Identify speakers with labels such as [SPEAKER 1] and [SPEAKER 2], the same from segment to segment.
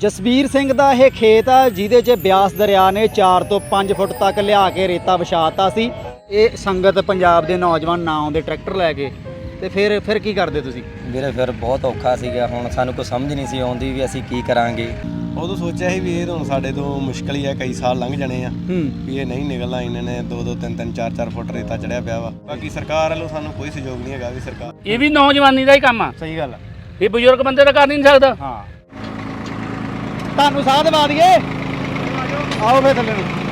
[SPEAKER 1] ਜਸਵੀਰ ਸਿੰਘ ਦਾ ਇਹ ਖੇਤ ਆ ਜਿਹਦੇ 'ਚ ਬਿਆਸ ਦਰਿਆ ਨੇ 4 ਤੋਂ 5 ਫੁੱਟ ਤੱਕ ਲਿਆ ਕੇ ਰੇਤਾ ਵਿਛਾਤਾ ਸੀ। ਇਹ ਸੰਗਤ ਪੰਜਾਬ ਦੇ ਨੌਜਵਾਨ ਨਾ ਆਉਂਦੇ ਟਰੈਕਟਰ ਲੈ ਕੇ ਤੇ ਫਿਰ ਫਿਰ ਕੀ ਕਰਦੇ ਤੁਸੀਂ?
[SPEAKER 2] ਵੀਰੇ ਫਿਰ ਬਹੁਤ ਔਖਾ ਸੀਗਾ। ਹੁਣ ਸਾਨੂੰ ਕੋਈ ਸਮਝ ਨਹੀਂ ਸੀ ਆਉਂਦੀ ਵੀ ਅਸੀਂ ਕੀ ਕਰਾਂਗੇ।
[SPEAKER 3] ਉਦੋਂ ਸੋਚਿਆ ਸੀ ਵੀ ਇਹ ਤਾਂ ਸਾਡੇ ਤੋਂ ਮੁਸ਼ਕਲ ਹੀ ਆ ਕਈ ਸਾਲ ਲੰਘ ਜਾਣੇ ਆ। ਵੀ ਇਹ ਨਹੀਂ ਨਿਕਲਣਾ ਇਹਨਾਂ ਨੇ 2 2 3 3 4 4 ਫੁੱਟ ਰੇਤਾ ਚੜਿਆ ਪਿਆ ਵਾ। ਬਾਕੀ ਸਰਕਾਰ ਵੱਲੋਂ ਸਾਨੂੰ ਕੋਈ ਸਹਿਯੋਗ ਨਹੀਂ ਹੈਗਾ ਵੀ ਸਰਕਾਰ
[SPEAKER 4] ਇਹ ਵੀ ਨੌਜਵਾਨੀ ਦਾ ਹੀ ਕੰਮ ਆ।
[SPEAKER 1] ਸਹੀ ਗੱਲ
[SPEAKER 4] ਇਹ ਬਜ਼ੁਰਗ ਬੰਦੇ ਤਾਂ ਕਰ ਨਹੀਂ ਸਕਦਾ।
[SPEAKER 1] ਹਾਂ। ਤੁਹਾਨੂੰ ਸਾਹ ਦਵਾ ਦਈਏ। ਆਓ ਫੇ ਥੱਲੇ ਨੂੰ।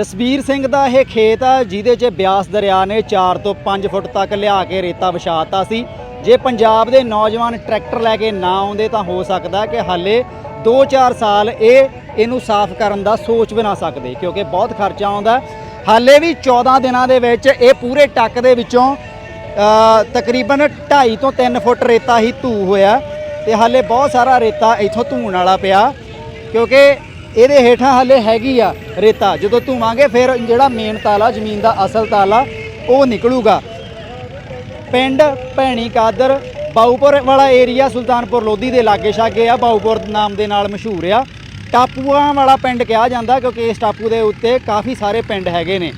[SPEAKER 1] ਜਸਬੀਰ ਸਿੰਘ ਦਾ ਇਹ ਖੇਤ ਆ, ਜਿਹਦੇ 'ਚ ਬਿਆਸ ਦਰਿਆ ਨੇ 4 ਤੋਂ 5 ਫੁੱਟ ਤੱਕ ਲਿਆ ਕੇ ਰੇਤਾ ਵਿਛਾਤਾ ਸੀ। ਜੇ ਪੰਜਾਬ ਦੇ ਨੌਜਵਾਨ ਟਰੈਕਟਰ ਲੈ ਕੇ ਨਾ ਆਉਂਦੇ ਤਾਂ ਹੋ ਸਕਦਾ ਕਿ ਹਾਲੇ 2-4 ਸਾਲ ਇਹ ਇਹਨੂੰ ਸਾਫ਼ ਕਰਨ ਦਾ ਸੋਚ ਵੀ ਨਾ ਸਕਦੇ, ਕਿਉਂਕਿ ਬਹੁਤ ਖਰਚਾ ਆਉਂਦਾ। ਹਾਲੇ ਵੀ 14 ਦਿਨਾਂ ਦੇ ਵਿੱਚ ਇਹ ਪੂਰੇ ਟੱਕ ਦੇ ਵਿੱਚੋਂ ਤਕਰੀਬਨ 2.5 ਤੋਂ 3 ਫੁੱਟ ਰੇਤਾ ਹੀ ਧੂ ਹੋਇਆ ਤੇ ਹਾਲੇ ਬਹੁਤ ਸਾਰਾ ਰੇਤਾ ਇੱਥੋਂ ਧੂਣ ਵਾਲਾ ਪਿਆ, ਕਿਉਂਕਿ ਇਹਦੇ ਹੇਠਾਂ ਹਾਲੇ ਹੈਗੀ ਆ ਰੇਤਾ। ਜਦੋਂ ਧੂਵਾਂਗੇ, ਫਿਰ ਜਿਹੜਾ ਮੇਨ ਤਾਲਾ, ਜ਼ਮੀਨ ਦਾ ਅਸਲ ਤਾਲਾ, ਉਹ ਨਿਕਲੂਗਾ। ਪਿੰਡ ਭੈਣੀ ਕਾਦਰ, ਬਾਊਪੁਰ ਵਾਲਾ ਏਰੀਆ ਸੁਲਤਾਨਪੁਰ ਲੋਧੀ ਦੇ ਲਾਗੇ ਛਾਗੇ ਆ। ਬਾਊਪੁਰ ਨਾਮ ਦੇ ਨਾਲ ਮਸ਼ਹੂਰ ਆ। ਟਾਪੂਆਂ ਵਾਲਾ ਪਿੰਡ ਕਿਹਾ ਜਾਂਦਾ, ਕਿਉਂਕਿ ਇਸ ਟਾਪੂ ਦੇ ਉੱਤੇ ਕਾਫੀ ਸਾਰੇ ਪਿੰਡ ਹੈਗੇ ਨੇ।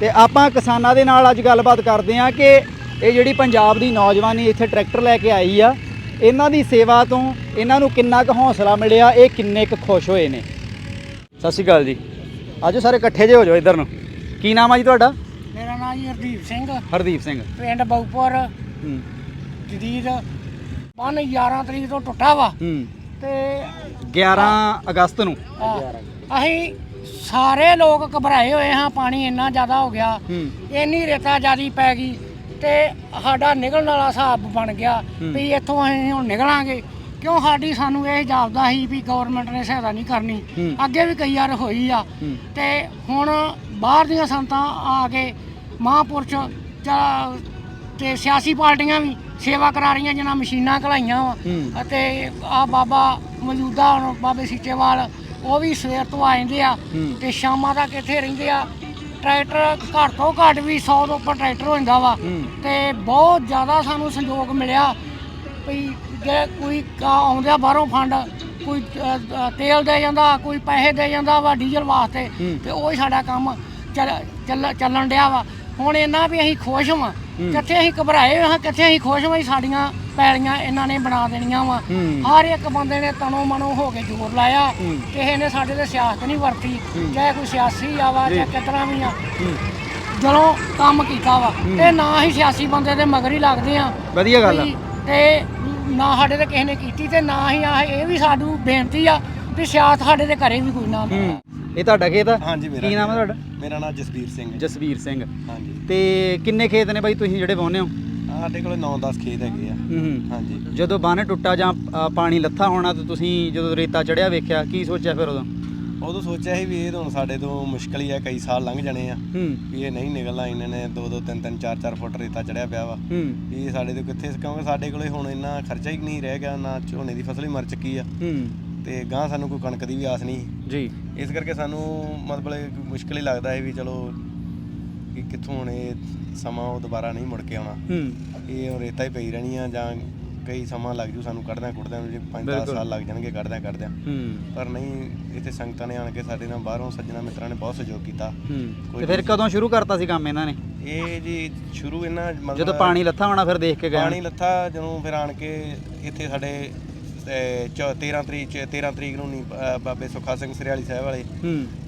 [SPEAKER 1] ਤੇ ਆਪਾਂ ਕਿਸਾਨਾਂ ਦੇ ਨਾਲ ਅੱਜ ਗੱਲਬਾਤ ਕਰਦੇ ਆ ਕਿ ਇਹ ਜਿਹੜੀ ਪੰਜਾਬ ਦੀ ਨੌਜਵਾਨੀ ਇੱਥੇ ਟਰੈਕਟਰ ਲੈ ਕੇ ਆਈ ਆ, ਇਹਨਾਂ ਦੀ ਸੇਵਾ ਤੋਂ ਇਹਨਾਂ ਨੂੰ ਕਿੰਨਾ ਕੁ ਹੌਸਲਾ ਮਿਲਿਆ, ਇਹ ਕਿੰਨੇ ਕੁ ਖੁਸ਼ ਹੋਏ ਨੇ? ਸਤਿ ਸ਼੍ਰੀ ਅਕਾਲ ਜੀ। ਆਜੋ ਸਾਰੇ ਇਕੱਠੇ ਜੇ ਹੋ ਜਾਓ ਇੱਧਰ ਨੂੰ। ਕੀ ਨਾਮ ਆ ਜੀ ਤੁਹਾਡਾ?
[SPEAKER 5] ਮੇਰਾ ਨਾਮ ਜੀ ਹਰਦੀਪ ਸਿੰਘ।
[SPEAKER 1] ਹਰਦੀਪ ਸਿੰਘ।
[SPEAKER 5] ਪਿੰਡ ਬਉਪੁਰ
[SPEAKER 1] ਹੂੰ।
[SPEAKER 5] ਜਦੀਦ। ਬੰਨ 11 ਤਰੀਕ ਤੋਂ ਟੁੱਟਾ ਵਾ।
[SPEAKER 1] ਹੂੰ।
[SPEAKER 5] ਤੇ
[SPEAKER 1] 11 ਅਗਸਤ ਨੂੰ।
[SPEAKER 5] ਅਸੀਂ ਸਾਰੇ ਲੋਕ ਘਬਰਾਏ ਹੋਏ ਹਾਂ ਪਾਣੀ ਇੰਨਾ ਜ਼ਿਆਦਾ ਹੋ ਗਿਆ। ਇੰਨੀ ਰੇਤਾ ਜ਼ਿਆਦੀ ਪੈ ਗਈ। ਤੇ ਸਾਡਾ ਨਿਕਲਣ ਵਾਲਾ ਹਿਸਾਬ ਬਣ ਗਿਆ। ਵੀ ਇੱਥੋਂ ਅਸੀਂ ਹੁਣ ਨਿਕਲਾਂਗੇ। ਕਿਉਂ ਸਾਡੀ ਸਾਨੂੰ ਇਹ ਜਾਪਦਾ ਸੀ ਵੀ ਗਵਰਨਮੈਂਟ ਨੇ ਸਹਾਇਤਾ ਨਹੀਂ ਕਰਨੀ। ਅੱਗੇ ਵੀ ਕਈ ਵਾਰ ਹੋਈ ਆ। ਤੇ ਹੁਣ ਬਾਹਰ ਦੀਆਂ ਸੰਤਾਂ ਆ ਕੇ ਮਹਾਂਪੁਰਸ਼ ਤੇ ਸਿਆਸੀ ਪਾਰਟੀਆਂ ਵੀ ਸੇਵਾ ਕਰਾ ਰਹੀਆਂ ਜਿਨ੍ਹਾਂ ਮਸ਼ੀਨਾਂ ਘਲਾਈਆਂ ਵਾ। ਅਤੇ ਆ ਬਾਬਾ ਮੌਜੂਦਾ ਹੁਣ ਬਾਬੇ ਸੀਚੇਵਾਲ ਉਹ ਵੀ ਸਵੇਰ ਤੋਂ ਆ ਜਾਂਦੇ ਆ। ਤੇ ਸ਼ਾਮਾਂ ਤੱਕ ਇੱਥੇ ਰਹਿੰਦੇ ਆ ਟਰੈਕਟਰ ਘੱਟ ਤੋਂ ਘੱਟ ਵੀ 100 ਤੋਂ ਉੱਪਰ ਟਰੈਕਟਰ ਹੋ ਜਾਂਦਾ ਵਾ। ਤੇ ਬਹੁਤ ਜ਼ਿਆਦਾ ਸਾਨੂੰ ਸੰਯੋਗ ਮਿਲਿਆ ਵੀ ਜੇ ਕੋਈ ਕਾ ਆਉਂਦਿਆ ਬਾਹਰੋਂ ਫੰਡ ਕੋਈ ਅ, ਅ, ਤੇਲ ਦੇ ਜਾਂਦਾ ਕੋਈ ਪੈਸੇ ਦੇ ਜਾਂਦਾ ਵਾ ਡੀਜ਼ਲ ਵਾਸਤੇ
[SPEAKER 1] ਹੂੰ।
[SPEAKER 5] ਤੇ ਉਹ ਹੀ ਸਾਡਾ ਕੰਮ ਚੱਲ ਚੱਲ- ਚੱਲਣ ਡਿਆ ਵਾ ਹੁਣ ਇਹਨਾਂ ਵੀ ਅਸੀਂ ਖੁਸ਼ ਹਾਂ
[SPEAKER 1] ਹੂੰ।
[SPEAKER 5] ਕਿੱਥੇ ਅਸੀਂ ਘਬਰਾਏ ਹਾਂ ਕਿੱਥੇ ਅਸੀਂ ਖੁਸ਼ ਹਾਂ ਵੀ ਸਾਡੀਆਂ ਪੈਲੀਆਂ ਇਹਨਾਂ ਨੇ ਬਣਾ ਦੇਣੀਆਂ ਵਾ
[SPEAKER 1] ਹੂੰ।
[SPEAKER 5] ਹਰ ਇੱਕ ਬੰਦੇ ਨੇ ਤਨੋ ਮਨੋ ਹੋ ਕੇ ਜ਼ੋਰ ਲਾਇਆ
[SPEAKER 1] ਹੂੰ।
[SPEAKER 5] ਕਿਸੇ ਨੇ ਸਾਡੇ ਤੇ ਸਿਆਸਤ ਨਹੀਂ ਵਰਤੀ
[SPEAKER 1] ਹੂੰ।
[SPEAKER 5] ਚਾਹੇ ਕੋਈ ਸਿਆਸੀ ਆ ਵਾ
[SPEAKER 1] ਜੀ।
[SPEAKER 5] ਚਾਹੇ ਕਿਤਨਾ ਵੀ ਆ
[SPEAKER 1] ਹੂੰ।
[SPEAKER 5] ਜਦੋਂ ਕੰਮ ਕੀਤਾ ਵਾ ਤੇ ਨਾ ਹੀ ਸਿਆਸੀ ਬੰਦੇ ਦੇ ਮਗਰ ਹੀ ਲੱਗਦੇ ਆ
[SPEAKER 1] ਵਧੀਆ ਗੱਲ ਆ
[SPEAKER 5] ਤੇ ਨਾ ਸਾਡੇ ਤੇ ਕਿਸੇ ਨੇ ਕੀਤੀ ਤੇ ਨਾ ਹੀ ਆ ਇਹ ਵੀ ਸਾਡੂ ਬੇਨਤੀ ਆ ਵੀ ਸਿਆਸਤ ਸਾਡੇ ਦੇ ਘਰੇ ਵੀ ਕੋਈ ਨਾ ਆਵੇ।
[SPEAKER 1] ਇਹ ਤੁਹਾਡਾ ਖੇਤ ਆ?
[SPEAKER 3] ਹਾਂਜੀ ਮੇਰਾ
[SPEAKER 1] ਕੀ ਨਾਮ ਹੈ ਤੁਹਾਡਾ?
[SPEAKER 3] ਮੇਰਾ ਨਾਮ ਜਸਵੀਰ ਸਿੰਘ ਹੈ
[SPEAKER 1] ਜਸਵੀਰ ਸਿੰਘ।
[SPEAKER 3] ਹਾਂਜੀ।
[SPEAKER 1] ਤੇ ਕਿੰਨੇ ਖੇਤ ਨੇ ਬਾਈ ਤੁਸੀਂ ਜਿਹੜੇ ਵਾਹੁੰਦੇ ਹੋ?
[SPEAKER 3] ਆਹ ਸਾਡੇ ਕੋਲ 9-10 ਖੇਤ ਹੈਗੇ ਆ।
[SPEAKER 1] ਹੂੰ ਹੂੰ।
[SPEAKER 3] ਹਾਂਜੀ।
[SPEAKER 1] ਜਦੋਂ ਬੰਨ ਟੁੱਟਾ ਜਾਂ ਅ, ਪਾਣੀ ਲੱਥਾ ਹੋਣਾ ਤਾਂ ਤੁਸੀਂ ਜਦੋਂ ਰੇਤਾ ਚੜਿਆ ਵੇਖਿਆ ਕੀ ਸੋਚਿਆ ਫਿਰ ਉਦੋਂ?
[SPEAKER 3] ਉਦੋਂ ਸੋਚਿਆ ਸੀ ਵੀ ਇਹ ਤਾਂ ਹੁਣ ਸਾਡੇ ਤੋਂ ਮੁਸ਼ਕਲ ਹੀ ਆ ਕਈ ਸਾਲ ਲੰਘ ਜਾਣੇ ਆ।
[SPEAKER 1] ਹੂੰ।
[SPEAKER 3] ਵੀ ਇਹ ਨਹੀਂ ਨਿਕਲਣਾ ਇਹਨਾਂ ਨੇ 2 2 3 3 4 4 ਫੁੱਟ ਰੇਤਾ ਚੜਿਆ ਪਿਆ ਵਾ।
[SPEAKER 1] ਹੂੰ।
[SPEAKER 3] ਵੀ ਇਹ ਸਾਡੇ ਤੋਂ ਕਿੱਥੇ ਕਿਉਂਕਿ ਸਾਡੇ ਕੋਲੇ ਹੁਣ ਇੰਨਾ ਖਰਚਾ ਹੀ ਨਹੀਂ ਰਹਿ ਗਿਆ ਨਾ ਝੋਨੇ ਦੀ ਫਸਲ ਹੀ ਮਰ ਚੁੱਕੀ ਆ।
[SPEAKER 1] ਹੂੰ।
[SPEAKER 3] ਤੇ ਗਾਂ ਸਾਨੂੰ ਕੋਈ ਕਣਕ ਦੀ ਵੀ ਆਸ ਨਹੀਂ।
[SPEAKER 1] ਜੀ।
[SPEAKER 3] ਇਸ ਕਰਕੇ ਸਾਨੂੰ ਮਤਲਬ ਇਹ ਮੁਸ਼ਕਲ ਹੀ ਲੱਗਦਾ ਹੈ ਵੀ ਚਲੋ ਕਿ ਕਿੱਥੋਂ ਹੁਣ ਇਹ ਸਮਾਂ ਉਹ ਦੁਬਾਰਾ ਨਹੀਂ ਮੁੜ ਕੇ ਆਉਣਾ।
[SPEAKER 1] ਹੂੰ।
[SPEAKER 3] ਇਹ ਹੁਣ ਰੇਤਾ ਹੀ ਪਈ ਰਹਿਣੀ ਆ ਜਾਂ ਕਈ ਸਮਾਂ ਲੱਗ ਜੂ ਸਾਨੂੰ ਕੱਢਦਿਆਂ ਕੁੱਟਦਿਆਂ ਨੂੰ ਜੇ 5-10
[SPEAKER 1] ਬਿਲਕੁਲ।
[SPEAKER 3] ਸਾਲ ਲੱਗ ਜਾਣਗੇ ਕੱਢਦਿਆਂ ਕੱਢਦਿਆਂ।
[SPEAKER 1] ਹੂੰ।
[SPEAKER 3] ਪਰ ਨਹੀਂ ਇੱਥੇ ਸੰਗਤਾਂ ਨੇ ਆਣ ਕੇ ਸਾਡੇ ਨਾਲ ਬਾਹਰੋਂ ਸੱਜਣਾ ਮਿੱਤਰਾਂ ਨੇ ਬਹੁਤ ਸਹਿਯੋਗ ਕੀਤਾ।
[SPEAKER 1] ਹੂੰ। ਤੇ ਫਿਰ ਕਦੋਂ ਸ਼ੁਰੂ ਕਰਤਾ ਸੀ ਕੰਮ ਇਹਨਾਂ ਨੇ?
[SPEAKER 3] ਇਹ ਜੀ ਸ਼ੁਰੂ ਇਹਨਾਂ ਮਤਲਬ
[SPEAKER 1] ਜਦੋਂ ਪਾਣੀ ਲੱਥਾ ਹੋਣਾ ਫਿਰ ਦੇਖ ਕੇ ਗਏ
[SPEAKER 3] ਪਾਣੀ ਲੱਥਾ ਜਦੋਂ ਫਿਰ ਆਣ ਕੇ ਇੱਥੇ ਸਾਡੇ ਅਹ, ਚੌ- 13 ਤਰੀਕ ਚ 13 ਤਰੀਕ ਨੂੰ ਬਾਬੇ ਸੁਖਾ ਸਿੰਘ ਸਰਿਆਲੀ ਸਾਹਿਬ ਵਾਲੇ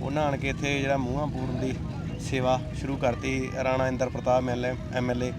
[SPEAKER 3] ਉਹਨਾਂ ਆਣ ਕੇ ਇੱਥੇ ਜਿਹੜਾ ਮੂੰਹਾਂ ਪੂਰਨ ਦੀ ਸੇਵਾ ਸ਼ੁਰੂ ਕਰਤੀ ਰਾਣਾ ਇੰਦਰ ਪ੍ਰਤਾਪ ਐਮਐਲਏ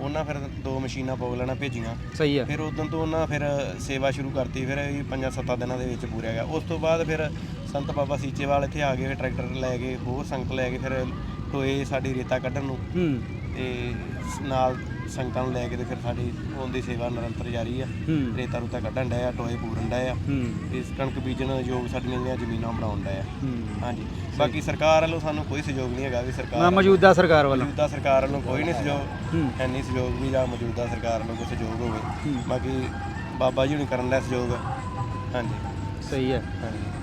[SPEAKER 3] ਉਹਨਾਂ ਫਿਰ ਦੋ ਮਸ਼ੀਨਾਂ ਪੋਗਲਣਾ ਭੇਜੀਆਂ।
[SPEAKER 1] ਸਹੀ ਆ।
[SPEAKER 3] ਫਿਰ ਉਦੋਂ ਤੋਂ ਉਹਨਾਂ ਫਿਰ ਸੇਵਾ ਸ਼ੁਰੂ ਕਰਤੀ ਫਿਰ ਇਹ ਪੰਜਾਂ ਸੱਤਾਂ ਦਿਨਾਂ ਦੇ ਵਿੱਚ ਪੂਰਿਆ ਗਿਆ। ਉਸ ਤੋਂ ਬਾਅਦ ਫਿਰ ਸੰਤ ਬਾਬਾ ਸੀਚੇਵਾਲ ਇੱਥੇ ਆ ਗਏ ਟਰੈਕਟਰ ਲੈ ਕੇ ਹੋਰ ਸੰਗਤ ਲੈ ਕੇ ਫਿਰ ਟੋਏ ਸਾਡੀ ਰੇਤਾ ਕੱਢਣ ਨੂੰ।
[SPEAKER 1] ਹੂੰ।
[SPEAKER 3] ਤੇ ਨਾਲ ਸੰਗਤਾਂ ਨੂੰ ਲੈ ਕੇ ਤੇ ਫਿਰ ਸਾਡੀ ਉਹਦੀ ਸੇਵਾ ਨਿਰੰਤਰ ਜਾਰੀ ਆ।
[SPEAKER 1] ਹੂੰ।
[SPEAKER 3] ਰੇਤਾ ਰੂਤਾ ਕੱਢਣ ਡਏ ਆ ਟੋਏ ਪੂਰਨ ਡਏ ਆ।
[SPEAKER 1] ਹੂੰ।
[SPEAKER 3] ਇਸ ਕਣਕ ਬੀਜਣ ਯੋਗ ਸਾਡੀਆਂ ਜਿਹੜੀਆਂ ਜ਼ਮੀਨਾਂ ਬਣਾਉਣ ਡਏ ਆ।
[SPEAKER 1] ਹੂੰ।
[SPEAKER 3] ਹਾਂਜੀ। ਬਾਕੀ ਸਰਕਾਰ ਵੱਲੋਂ ਸਾਨੂੰ ਕੋਈ ਸਹਿਯੋਗ ਨਹੀਂ ਹੈਗਾ ਵੀ ਸਰਕਾਰ
[SPEAKER 1] ਮੈਂ ਮੌਜੂਦਾ ਸਰਕਾਰ ਵੱਲੋਂ।
[SPEAKER 3] ਮੌਜੂਦਾ ਸਰਕਾਰ ਵੱਲੋਂ ਕੋਈ ਨਹੀਂ ਸਹਿਯੋਗ
[SPEAKER 1] ਹੂੰ।
[SPEAKER 3] ਐਨੀ ਸਹਿਯੋਗ ਵੀ ਜਾਂ ਮੌਜੂਦਾ ਸਰਕਾਰ ਵੱਲੋਂ ਕੋਈ ਸਹਿਯੋਗ ਹੋਵੇ।
[SPEAKER 1] ਹੂੰ।
[SPEAKER 3] ਬਾਕੀ ਬਾਬਾ ਜੀ ਹੁਣੀ ਕਰਨ ਦਾ ਸਹਿਯੋਗ ਹਾਂਜੀ।
[SPEAKER 1] ਸਹੀ ਹੈ।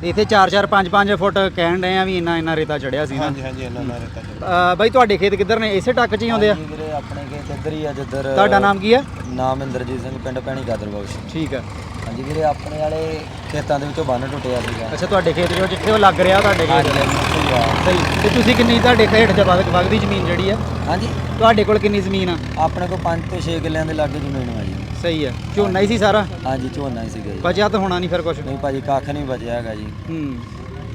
[SPEAKER 1] ਤੇ ਇੱਥੇ 4 4 5 5 ਫੁੱਟ ਕਹਿਣ ਡਏ ਆ ਵੀ ਇੰਨਾ ਇੰਨਾ ਰੇਤਾ ਚੜਿਆ ਸੀ ਨਾ।
[SPEAKER 3] ਹਾਂਜੀ ਹਾਂਜੀ ਇਹਨਾਂ ਨਾਲ ਰੇਤਾ ਚੱਲਦਾ
[SPEAKER 1] ਅਹ ਬਾਈ ਤੁਹਾਡੇ ਖੇਤ ਕਿੱਧਰ ਨੇ? ਇਸੇ ਟੱਕ 'ਚ ਹੀ ਆਉਂਦੇ ਆ?
[SPEAKER 2] ਹਾਂਜੀ ਵੀਰੇ ਆਪਣੇ ਖੇਤ ਇੱਧਰ ਹੀ ਆ ਜਿੱਧਰ
[SPEAKER 1] ਤੁਹਾਡਾ ਨਾਮ ਕੀ ਆ
[SPEAKER 2] ਨਾਮ ਇੰਦਰਜੀਤ ਸਿੰਘ ਪਿੰਡ ਪੈਣੀ ਗਾਦਰ ਬਖਸ਼
[SPEAKER 1] ਠੀਕ ਆ।
[SPEAKER 2] ਹਾਂਜੀ ਵੀਰੇ ਆਪਣੇ ਵਾਲੇ ਖੇਤਾਂ ਦੇ ਵਿੱਚੋਂ ਬੰਨ ਟੁੱਟਿਆ ਸੀਗਾ।
[SPEAKER 1] ਅੱਛਾ ਤੁਹਾਡੇ ਖੇਤ ਜੋ ਜਿੱਥੇ ਉਹ ਲੱਗ ਰਿਹਾ ਤੁਹਾਡੇ ਖੇਤ
[SPEAKER 2] ਹਾਂਜੀ ਉੱਥੇ ਹੀ ਆ।
[SPEAKER 1] ਸਹੀ। ਤੇ ਤੁਸੀਂ ਕਿੰਨੀ ਤੁਹਾਡੇ ਖੇਤ ਚ ਵਗ- ਵਗਦੀ ਜ਼ਮੀਨ ਜਿਹੜੀ ਆ?
[SPEAKER 2] ਹਾਂਜੀ।
[SPEAKER 1] ਤੁਹਾਡੇ ਕੋਲ ਕਿੰਨੀ ਜ਼ਮੀਨ ਆ?
[SPEAKER 2] ਆਪਣੇ ਕੋਲ 5 ਤੋਂ 6 ਕਿੱਲਿਆਂ ਦੇ ਲਾਗੇ ਜ਼ਮੀਨ ਆ ਜੀ।
[SPEAKER 1] ਸਹੀ ਆ। ਝੋਨਾ ਹੀ ਸੀ ਸਾਰਾ?
[SPEAKER 2] ਹਾਂਜੀ ਝੋਨਾ ਹੀ ਸੀਗਾ ਜੀ।
[SPEAKER 1] ਬਚਿਆ ਤਾਂ ਹੋਣਾ ਨਹੀਂ ਫਿਰ ਕੁਝ
[SPEAKER 2] ਨਹੀਂ ਭਾਜੀ ਕੱਖ ਨਹੀਂ ਬਚਿਆ ਹੈਗਾ ਜੀ।
[SPEAKER 1] ਹੂੰ।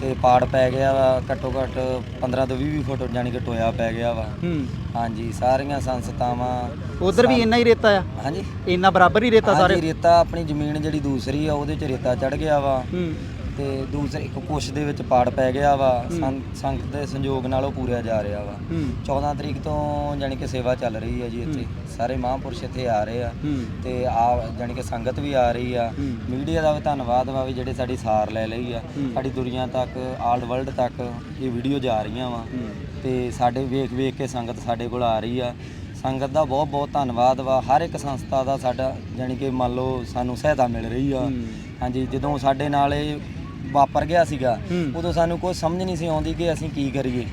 [SPEAKER 2] ਤੇ ਪਾੜ ਪੈ ਗਿਆ ਵਾ ਘੱਟੋ ਘੱਟ 15 ਤੋਂ 20 ਫੁੱਟ ਜਾਨੀ ਕਿ ਟੋਇਆ ਪੈ ਗਿਆ ਵਾ।
[SPEAKER 1] ਹੂੰ।
[SPEAKER 2] ਹਾਂਜੀ ਸਾਰੀਆਂ ਸੰਸਥਾਵਾਂ
[SPEAKER 1] ਉਧਰ ਵੀ ਇੰਨਾ ਹੀ ਰੇਤਾ ਆ?
[SPEAKER 2] ਹਾਂਜੀ।
[SPEAKER 1] ਇੰਨਾ ਬਰਾਬਰ ਹੀ ਰੇਤਾ ਸਾਰੇ?
[SPEAKER 2] ਹਾਂਜੀ ਰੇਤਾ ਆਪਣੀ ਜ਼ਮੀਨ ਜਿਹੜੀ ਦੂਸਰੀ ਆ ਉਹਦੇ ਚ ਰੇਤਾ ਚੜ ਗਿਆ ਵਾ।
[SPEAKER 1] ਹੂੰ।
[SPEAKER 2] ਤੇ ਦੂਸਰੇ ਇੱਕ ਕੁਛ ਦੇ ਵਿੱਚ ਪਾੜ ਪੈ ਗਿਆ ਵਾ ਸੰ- ਸੰਗਤ ਦੇ ਸੰਯੋਗ ਨਾਲ ਉਹ ਪੂਰਿਆ ਜਾ ਰਿਹਾ ਵਾ।
[SPEAKER 1] ਹੂੰ।
[SPEAKER 2] 14 ਤਰੀਕ ਤੋਂ ਜਾਨੀ ਕਿ ਸੇਵਾ ਚੱਲ ਰਹੀ ਹੈ ਜੀ ਇੱਥੇ। ਸਾਰੇ ਮਹਾਂਪੁਰਸ਼ ਇੱਥੇ ਆ ਰਹੇ ਆ।
[SPEAKER 1] ਹੂੰ।
[SPEAKER 2] ਤੇ ਆ ਜਾਨੀ ਕਿ ਸੰਗਤ ਵੀ ਆ ਰਹੀ ਆ।
[SPEAKER 1] ਹੂੰ।
[SPEAKER 2] ਮੀਡੀਆ ਦਾ ਵੀ ਧੰਨਵਾਦ ਵਾ ਵੀ ਜਿਹੜੇ ਸਾਡੀ ਸਾਰ ਲੈ ਲਈ ਆ।
[SPEAKER 1] ਹੂੰ।
[SPEAKER 2] ਸਾਡੀ ਦੁਨੀਆ ਤੱਕ ਆਲ ਵਰਲਡ ਤੱਕ ਇਹ ਵੀਡੀਓ ਜਾ ਰਹੀਆਂ ਵਾ।
[SPEAKER 1] ਹੂੰ।
[SPEAKER 2] ਤੇ ਸਾਡੇ ਵੇਖ ਵੇਖ ਕੇ ਸੰਗਤ ਸਾਡੇ ਕੋਲ ਆ ਰਹੀ ਆ। ਸੰਗਤ ਦਾ ਬਹੁਤ ਬਹੁਤ ਧੰਨਵਾਦ ਵਾ। ਹਰ ਇੱਕ ਸੰਸਥਾ ਦਾ ਸਾਡਾ ਜਾਨੀ ਕਿ ਮੰਨ ਲਓ ਸਾਨੂੰ ਸਹਾਇਤਾ ਮਿਲ ਰਹੀ ਆ।
[SPEAKER 1] ਹੂੰ।
[SPEAKER 2] ਹਾਂਜੀ ਜਦੋਂ ਸਾਡੇ ਨਾਲ ਇਹ ਵਾਪਰ ਗਿਆ ਸੀਗਾ। ਉਦੋਂ ਸਾਨੂੰ ਕੋਈ ਸਮਝ ਨਹੀਂ ਸੀ ਆਉਂਦੀ ਕਿ ਅਸੀਂ ਕੀ ਕਰੀਏ।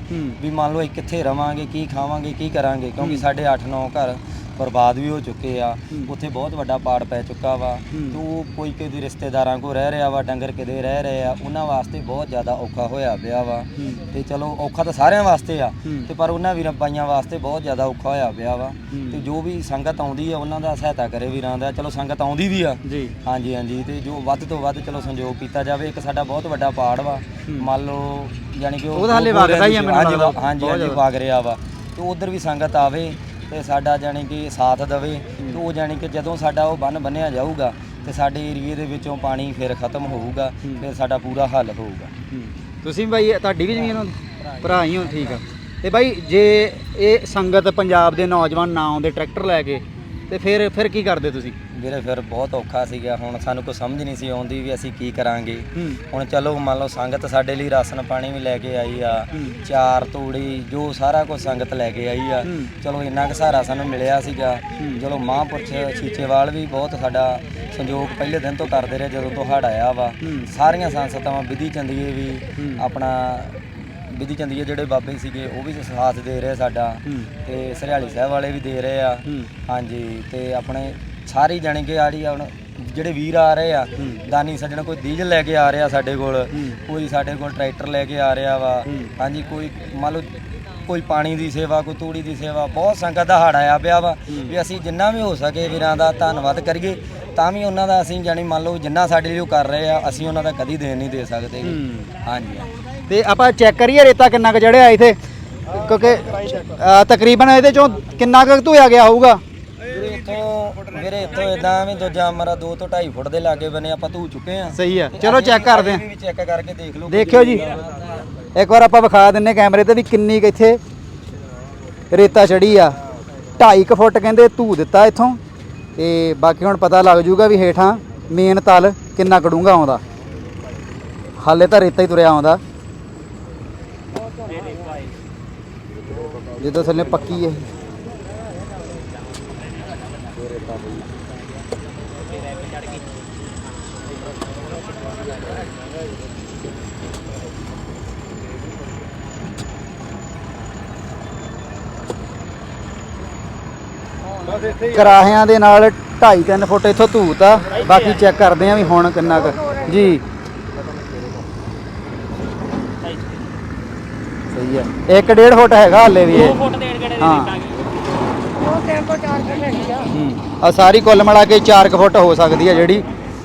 [SPEAKER 2] ਵੀ ਮੰਨ ਲਓ ਅਸੀਂ ਕਿੱਥੇ ਰਵਾਂਗੇ ਕੀ ਖਾਵਾਂਗੇ ਕੀ ਕਰਾਂਗੇ ਕਿਉਂਕਿ ਸਾਡੇ 8-9 ਘਰ ਬਰਬਾਦ ਵੀ ਹੋ ਚੁੱਕੇ ਆ। ਉੱਥੇ ਬਹੁਤ ਵੱਡਾ ਪਾੜ ਪੈ ਚੁੱਕਾ ਵਾ। ਤੇ ਉਹ ਕੋਈ ਕਿਸੇ ਰਿਸ਼ਤੇਦਾਰਾਂ ਕੋ ਰਹਿ ਰਿਹਾ ਵਾ ਡੰਗਰ ਕਿਤੇ ਰਹਿ ਰਹੇ ਆ ਉਹਨਾਂ ਵਾਸਤੇ ਬਹੁਤ ਜ਼ਿਆਦਾ ਔਖਾ ਹੋਇਆ ਪਿਆ ਵਾ। ਤੇ ਚਲੋ ਔਖਾ ਤਾਂ ਸਾਰਿਆਂ ਵਾਸਤੇ ਆ। ਤੇ ਪਰ ਉਹਨਾਂ ਵੀਰਾਂ ਪਾਈਆਂ ਵਾਸਤੇ ਬਹੁਤ ਜ਼ਿਆਦਾ ਔਖਾ ਹੋਇਆ ਪਿਆ ਵਾ। ਤੇ ਜੋ ਵੀ ਸੰਗਤ ਆਉਂਦੀ ਆ ਉਹਨਾਂ ਦਾ ਸਹਾਇਤਾ ਕਰੇ ਵੀਰਾਂ ਦਾ। ਚਲੋ ਸੰਗਤ ਆਉਂਦੀ ਵੀ ਆ।
[SPEAKER 1] ਜੀ।
[SPEAKER 2] ਹਾਂਜੀ ਹਾਂਜੀ। ਤੇ ਜੋ ਵੱਧ ਤੋਂ ਵੱਧ ਚਲੋ ਸੰਯੋਗ ਕੀਤਾ ਜਾਵੇ ਇੱਕ ਸਾਡਾ ਬਹੁਤ ਵੱਡਾ ਪਾੜ ਵਾ। ਮੰਨ ਲਓ ਯਾਨੀ ਕਿ ਉਹ
[SPEAKER 1] ਉਹਦਾ ਹਾਲੇ ਵਗਦਾ ਹੀ ਆ
[SPEAKER 2] ਦੀ
[SPEAKER 1] ਮੈਨੂੰ
[SPEAKER 2] ਹਾਂਜੀ,
[SPEAKER 1] ਲੱਗਦਾ,
[SPEAKER 2] ਹਾਂਜੀ। ਵਗ ਰਿਹਾ ਵਾ। ਤੇ ਉਧਰ ਵੀ ਸੰਗਤ ਆਵੇ ਤੇ ਸਾਡਾ ਜਾਨੀ ਕਿ ਸਾਥ ਦੇਵੇ ਤੇ ਉਹ ਜਾਨੀ ਕਿ ਜਦੋਂ ਸਾਡਾ ਉਹ ਬੰਨ ਬੰਨਿਆ ਜਾਊਗਾ ਤੇ ਸਾਡੇ ਏਰੀਏ ਦੇ ਵਿੱਚੋਂ ਪਾਣੀ ਫਿਰ ਖਤਮ ਹੋਊਗਾ ਫਿਰ ਸਾਡਾ ਪੂਰਾ ਹੱਲ ਹੋਊਗਾ।
[SPEAKER 1] ਤੁਸੀਂ ਬਾਈ ਤੁਹਾਡੀ ਵੀ ਜ਼ਮੀਨ ਭਰਾ ਹੀ ਹੋ ਠੀਕ ਆ। ਤੇ ਬਾਈ ਜੇ ਇਹ ਸੰਗਤ ਪੰਜਾਬ ਦੇ ਨੌਜਵਾਨ ਨਾ ਆਉਂਦੇ ਟਰੈਕਟਰ ਲੈ ਕੇ ਤੇ ਫਿਰ ਫਿਰ ਕੀ ਕਰਦੇ ਤੁਸੀਂ
[SPEAKER 2] ਵੀਰੇ ਫਿਰ ਬਹੁਤ ਔਖਾ ਸੀਗਾ ਹੁਣ ਸਾਨੂੰ ਕੋਈ ਸਮਝ ਨਹੀਂ ਸੀ ਆਉਂਦੀ ਵੀ ਅਸੀਂ ਕੀ ਕਰਾਂਗੇ
[SPEAKER 1] ਹੂੰ
[SPEAKER 2] ਹੁਣ ਚਲੋ ਮੰਨ ਲਓ ਸੰਗਤ ਸਾਡੇ ਲਈ ਰਾਸ਼ਨ ਪਾਣੀ ਵੀ ਲੈ ਕੇ ਆਈ ਆ
[SPEAKER 1] ਹੂੰ।
[SPEAKER 2] ਚਾਰ ਤੂੜੀ ਜੋ ਸਾਰਾ ਕੁਝ ਸੰਗਤ ਲੈ ਕੇ ਆਈ ਆ
[SPEAKER 1] ਹੂੰ।
[SPEAKER 2] ਚਲੋ ਇੰਨਾ ਕੁ ਸਹਾਰਾ ਸਾਨੂੰ ਮਿਲਿਆ ਸੀਗਾ
[SPEAKER 1] ਹੂੰ।
[SPEAKER 2] ਚਲੋ ਮਹਾਂਪੁਰਸ਼ ਸੀਚੇਵਾਲ ਵੀ ਬਹੁਤ ਸਾਡਾ ਸੰਯੋਗ ਪਹਿਲੇ ਦਿਨ ਤੋਂ ਕਰਦੇ ਰਹੇ ਜਦੋਂ ਤੋਂ ਹੜ ਆਇਆ ਵਾ
[SPEAKER 1] ਹੂੰ।
[SPEAKER 2] ਸਾਰੀਆਂ ਸੰਸਥਾਵਾਂ ਵਿਧੀ ਚੰਦੀਏ ਵੀ
[SPEAKER 1] ਹੂੰ।
[SPEAKER 2] ਆਪਣਾ ਵਿਧੀ ਚੰਦੀਏ ਜਿਹੜੇ ਬਾਬੇ ਸੀਗੇ ਉਹ ਵੀ ਸਾਥ ਦੇ ਰਹੇ ਸਾਡਾ। ਤੇ ਸਰਿਆਲੀ ਸਾਹਿਬ ਵਾਲੇ ਵੀ ਦੇ ਰਹੇ ਆ। ਹਾਂਜੀ ਤੇ ਆਪਣੇ ਸਾਰੇ ਜਾਣੀ ਕਿ ਆੜੀ ਹੁਣ ਜਿਹੜੇ ਵੀਰ ਆ ਰਹੇ ਆ। ਦਾਨੀ ਸੱਜਣ ਕੋਈ ਡੀਜ਼ਲ ਲੈ ਕੇ ਆ ਰਿਹਾ ਸਾਡੇ ਕੋਲ। ਕੋਈ ਸਾਡੇ ਕੋਲ ਟਰੈਕਟਰ ਲੈ ਕੇ ਆ ਰਿਹਾ ਵਾ। ਹਾਂਜੀ ਕੋਈ ਮੰਨ ਲਓ ਕੋਈ ਪਾਣੀ ਦੀ ਸੇਵਾ ਕੋਈ ਤੂੜੀ ਦੀ ਸੇਵਾ ਬਹੁਤ ਸੰਗਤ ਦਾ ਹੜ ਆਇਆ ਪਿਆ ਵਾ ਵੀ ਅਸੀਂ ਜਿੰਨਾ ਵੀ ਹੋ ਸਕੇ ਵੀਰਾਂ ਦਾ ਧੰਨਵਾਦ ਕਰੀਏ ਤਾਂ ਵੀ ਉਹਨਾਂ ਦਾ ਅਸੀਂ ਜਾਣੀ ਮੰਨ ਲਓ ਜਿੰਨਾ ਸਾਡੇ ਲਈ ਉਹ ਕਰ ਰਹੇ ਆ ਅਸੀਂ ਉਹਨਾਂ ਦਾ ਕਦੀ ਦੇਣ ਨਹੀਂ ਦੇ ਸਕਦੇ। ਹਾਂਜੀ।
[SPEAKER 1] ਤੇ ਆਪਾਂ ਚੈੱਕ ਕਰੀਏ ਰੇਤਾ ਕਿੰਨਾ ਕੁ ਚੜਿਆ ਇੱਥੇ। ਕਿਉਂਕਿ ਅ, ਤਕਰੀਬਨ ਇਹਦੇ ਚੋਂ ਕਿੰਨਾ ਕੁ ਧੋਇਆ ਗਿਆ ਹੋਊਗਾ?
[SPEAKER 2] ਵੀਰੇ ਇੱਥੋਂ ਵੀਰੇ ਇੱਥੋਂ ਇਦਾਂ ਵੀ ਦੂਜਾ ਮਰਾ 2 ਤੋਂ 2.5 ਫੁੱਟ ਦੇ ਲਾਗੇ ਬਨੇ ਆਪਾਂ ਧੂ ਚੁੱਕੇ ਆ।
[SPEAKER 1] ਸਹੀ ਆ। ਚਲੋ ਚੈੱਕ ਕਰਦੇ
[SPEAKER 2] ਵੀ ਚੈੱਕ ਕਰਕੇ ਦੇਖ ਲਓ।
[SPEAKER 1] ਦੇਖਿਓ ਜੀ। ਇੱਕ ਵਾਰ ਆਪਾਂ ਵਿਖਾ ਦਿੰਨੇ ਕੈਮਰੇ ਤੇ ਵੀ ਕਿੰਨੀ ਕੁ ਇੱਥੇ ਰੇਤਾ ਚੜੀ ਆ। 2.5 ਫੁੱਟ ਕਹਿੰਦੇ ਧੂ ਦਿੱਤਾ ਇੱਥੋਂ। ਤੇ ਬਾਕੀ ਹੁਣ ਪਤਾ ਲੱਗ ਜੂਗਾ ਵੀ ਹੇਠਾਂ ਮੇਨ ਤਲ ਕਿੰਨਾ ਕਡੂੰਗਾ ਆਉਂਦਾ। ਹਾਲੇ ਤਾਂ ਰੇਤਾ ਹੀ ਤੁਰਿਆ ਆਉਂਦਾ। ਜਿੱਦਾਂ ਥੱਲੇ ਪੱਕੀ ਹੈ ਕਰਾਹਿਆਂ ਦੇ ਨਾਲ 2.5 3 ਫੁੱਟ ਇੱਥੋਂ ਧੂਤ ਆ ਬਾਕੀ ਚੈੱਕ ਕਰਦੇ ਆ ਵੀ ਹੁਣ ਕਿੰਨਾ ਕੁ ਜੀ ਸਹੀ ਹੈ 1.5 ਫੁੱਟ ਹੈਗਾ ਹਲੇ ਵੀ ਇਹ।
[SPEAKER 4] ਫੁੱਟ ਦੇਣ ਕਿਹੜੇ
[SPEAKER 1] ਹਾਂ।
[SPEAKER 5] ਉਹ ਤਿੰਨ ਤੋਂ ਚਾਰ ਕਿੱਲੇ ਹੈਗੀ ਆ।
[SPEAKER 1] ਹੂੰ। ਆ ਸਾਰੀ ਕੁੱਲ ਮਿਲਾ ਕੇ 4 ਫੁੱਟ ਹੋ ਸਕਦੀ ਹੈ ਜਿਹੜੀ।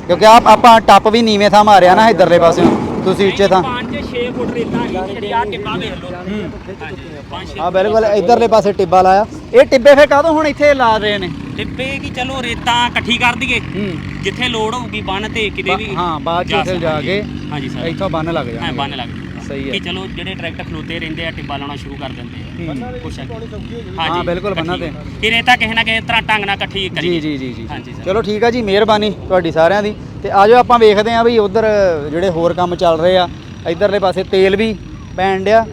[SPEAKER 1] ਕਿਉਂਕਿ ਆ ਆਪਾਂ ਟੱਪ ਵੀ ਨੀਵੇਂ ਥਾਂ ਮਾਰਿਆ ਨਾ ਇਧਰਲੇ ਪਾਸਿਓਂ। ਤੁਸੀਂ ਉੱਚੇ ਥਾਂ।
[SPEAKER 4] 5-6 ਫੁੱਟ ਰੇਤਾ ਹੈਗੀ ਜਿਹੜੀ ਆ ਟਿੱਬਾ ਵੇਖ ਲਓ।
[SPEAKER 1] ਆ ਬਿਲਕੁਲ ਇਧਰਲੇ ਪਾਸੇ ਟਿੱਬਾ ਲਾਇਆ। ਇਹ ਟਿੱਬੇ ਫੇ ਕਾਹਦੋਂ ਹੁਣ ਇੱਥੇ ਲਾ ਰਹੇ ਨੇ?
[SPEAKER 4] ਟਿੱਬੇ ਕੀ ਚਲੋ ਰੇਤਾ ਇਕੱਠੀ ਕਰ ਦਈਏ।
[SPEAKER 1] ਹੂੰ।
[SPEAKER 4] ਜਿੱਥੇ ਲੋੜ ਹੋਊਗੀ ਬੰਨ ਤੇ ਕਿਤੇ ਵੀ
[SPEAKER 1] ਹਾਂ ਬਾਅਦ ਚ ਜਾ ਕੇ
[SPEAKER 4] ਹਾਂਜੀ ਸਰ।
[SPEAKER 1] ਇੱਥੋਂ ਬੰਨ ਲੱਗ
[SPEAKER 4] ਐ
[SPEAKER 1] ਜਾਣਗੇ
[SPEAKER 4] ਬੰਨ ਲੱਗ ਜੂ।
[SPEAKER 1] ਸਹੀ ਹੈ।
[SPEAKER 4] ਕਿ ਚਲੋ ਜਿਹੜੇ ਟਰੈਕਟਰ ਖਲੋਤੇ ਰਹਿੰਦੇ ਆ ਟਿੱਬਾ ਲਾਉਣਾ ਸ਼ੁਰੂ ਕਰ ਦਿੰਦੇ ਆ। ਕੁਛ।
[SPEAKER 1] ਹਾਂ, ਬਿਲਕੁਲ ਬੰਨ੍ਹਾਂ ਤੇ।
[SPEAKER 4] ਫਿਰ ਇਹ ਤਾਂ ਕਿਸੇ ਨਾ ਕਿਸੇ ਤਰ੍ਹਾਂ ਢੰਗ ਨਾਲ ਇਕੱਠੀ ਕਰੀਏ।
[SPEAKER 1] ਜੀ ਜੀ ਜੀ
[SPEAKER 4] ਹਾਂਜੀ
[SPEAKER 1] ਚਲੋ ਠੀਕ ਆ ਜੀ ਮਿਹਰਬਾਨੀ ਤੁਹਾਡੀ ਸਾਰਿਆਂ ਦੀ। ਤੇ ਆਜੋ ਆਪਾਂ ਵੇਖਦੇ ਆਂ ਵੀ ਉਧਰ ਜਿਹੜੇ ਹੋਰ ਕੰਮ ਚੱਲ ਰਹੇ ਆ ਇਧਰਲੇ ਪਾਸੇ ਤੇਲ ਵੀ ਪੈਣ ਡਿਆ।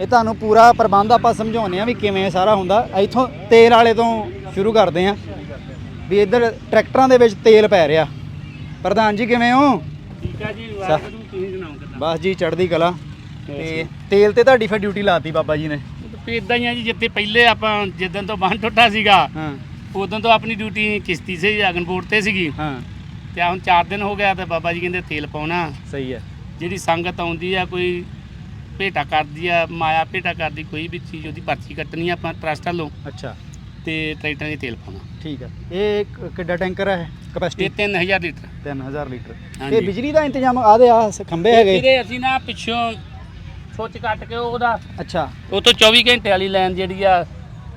[SPEAKER 1] ਇਹ ਤੁਹਾਨੂੰ ਪੂਰਾ ਪ੍ਰਬੰਧ ਆਪਾਂ ਸਮਝਾਉਂਦੇ ਆ ਵੀ ਕਿਵੇਂ ਸਾਰਾ ਹੁੰਦਾ। ਇੱਥੋਂ ਤੇਲ ਵਾਲੇ ਤੋਂ ਸ਼ੁਰੂ ਕਰਦੇ ਆ ਵੀ ਇੱਧਰ ਟਰੈਕਟਰਾਂ ਦੇ ਵਿੱਚ ਤੇਲ ਪੈ ਰਿਹਾ। ਪ੍ਰਧਾਨ ਜੀ ਕਿਵੇਂ ਹੋ?
[SPEAKER 4] ਠੀਕ ਆ ਜੀ
[SPEAKER 1] ਸਾ-
[SPEAKER 4] ਤੁਸੀਂ ਸੁਣਾਓ ਕਿੱਦਾਂ
[SPEAKER 1] ਬਸ ਜੀ ਚੜ੍ਹਦੀ ਕਲਾ। ਤੇ ਤੇਲ ਤੇ ਤੁਹਾਡੀ ਫਿਰ ਡਿਊਟੀ ਲਾਤੀ ਬਾਬਾ ਜੀ ਨੇ?
[SPEAKER 4] ਤੇ ਇਦਾਂ ਹੀ ਆ ਜੀ ਜਿੱਥੇ ਪਹਿਲੇ ਆਪਾਂ ਜਿੱਦਣ ਤੋਂ ਬੰਨ ਟੁੱਟਾ ਸੀਗਾ
[SPEAKER 1] ਹਾਂ।
[SPEAKER 4] ਉਦੋਂ ਤੋਂ ਆਪਣੀ ਡਿਊਟੀ ਕਿਸ਼ਤੀ ਸੇ ਅਗਨਪੁਰ ਤੇ ਸੀਗੀ।
[SPEAKER 1] ਹਾਂ।
[SPEAKER 4] ਤੇ ਹੁਣ 4 ਦਿਨ ਹੋ ਗਿਆ ਤੇ ਬਾਬਾ ਜੀ ਕਹਿੰਦੇ ਤੇਲ ਪਾਉਣਾ।
[SPEAKER 1] ਸਹੀ ਹੈ
[SPEAKER 4] ਜਿਹੜੀ ਸੰਗਤ ਆਉਂਦੀ ਆ ਕੋਈ ਭੇਟਾ ਕਰਦੀ ਆ ਮਾਇਆ ਭੇਟਾ ਕਰਦੀ ਕੋਈ ਵੀ ਚੀਜ਼ ਉਹਦੀ ਪਰਚੀ ਕੱਟਣੀ ਆ ਆਪਾਂ ਟਰਸਟ ਵੱਲੋਂ।
[SPEAKER 1] ਅੱਛਾ।
[SPEAKER 4] ਤੇ ਟਰੈਕਟਰਾਂ 'ਚ ਤੇਲ ਪਾਉਣਾ।
[SPEAKER 1] ਠੀਕ ਹੈ ਇਹ ਕ- ਕਿੱਡਾ ਟੈਂਕਰ ਹੈ ਕਪੈਸਿਟੀ
[SPEAKER 4] ਇਹ 3000 ਲੀਟਰ।
[SPEAKER 1] 3000 ਲੀਟਰ।
[SPEAKER 4] ਹਾਂਜੀ।
[SPEAKER 1] ਤੇ ਬਿਜਲੀ ਦਾ ਇੰਤਜ਼ਾਮ ਆਦੇ ਆ ਖੰਬੇ ਹੈਗੇ।
[SPEAKER 4] ਵੀਰੇ ਅਸੀਂ ਨਾ ਪਿੱਛੋਂ ਸੋਚ ਕੱਟ ਕੇ ਉਹਦਾ
[SPEAKER 1] ਅੱਛਾ।
[SPEAKER 4] ਉਹ ਤੋਂ 24 ਘੰਟੇ ਵਾਲੀ ਲਾਈਨ ਜਿਹੜੀ ਆ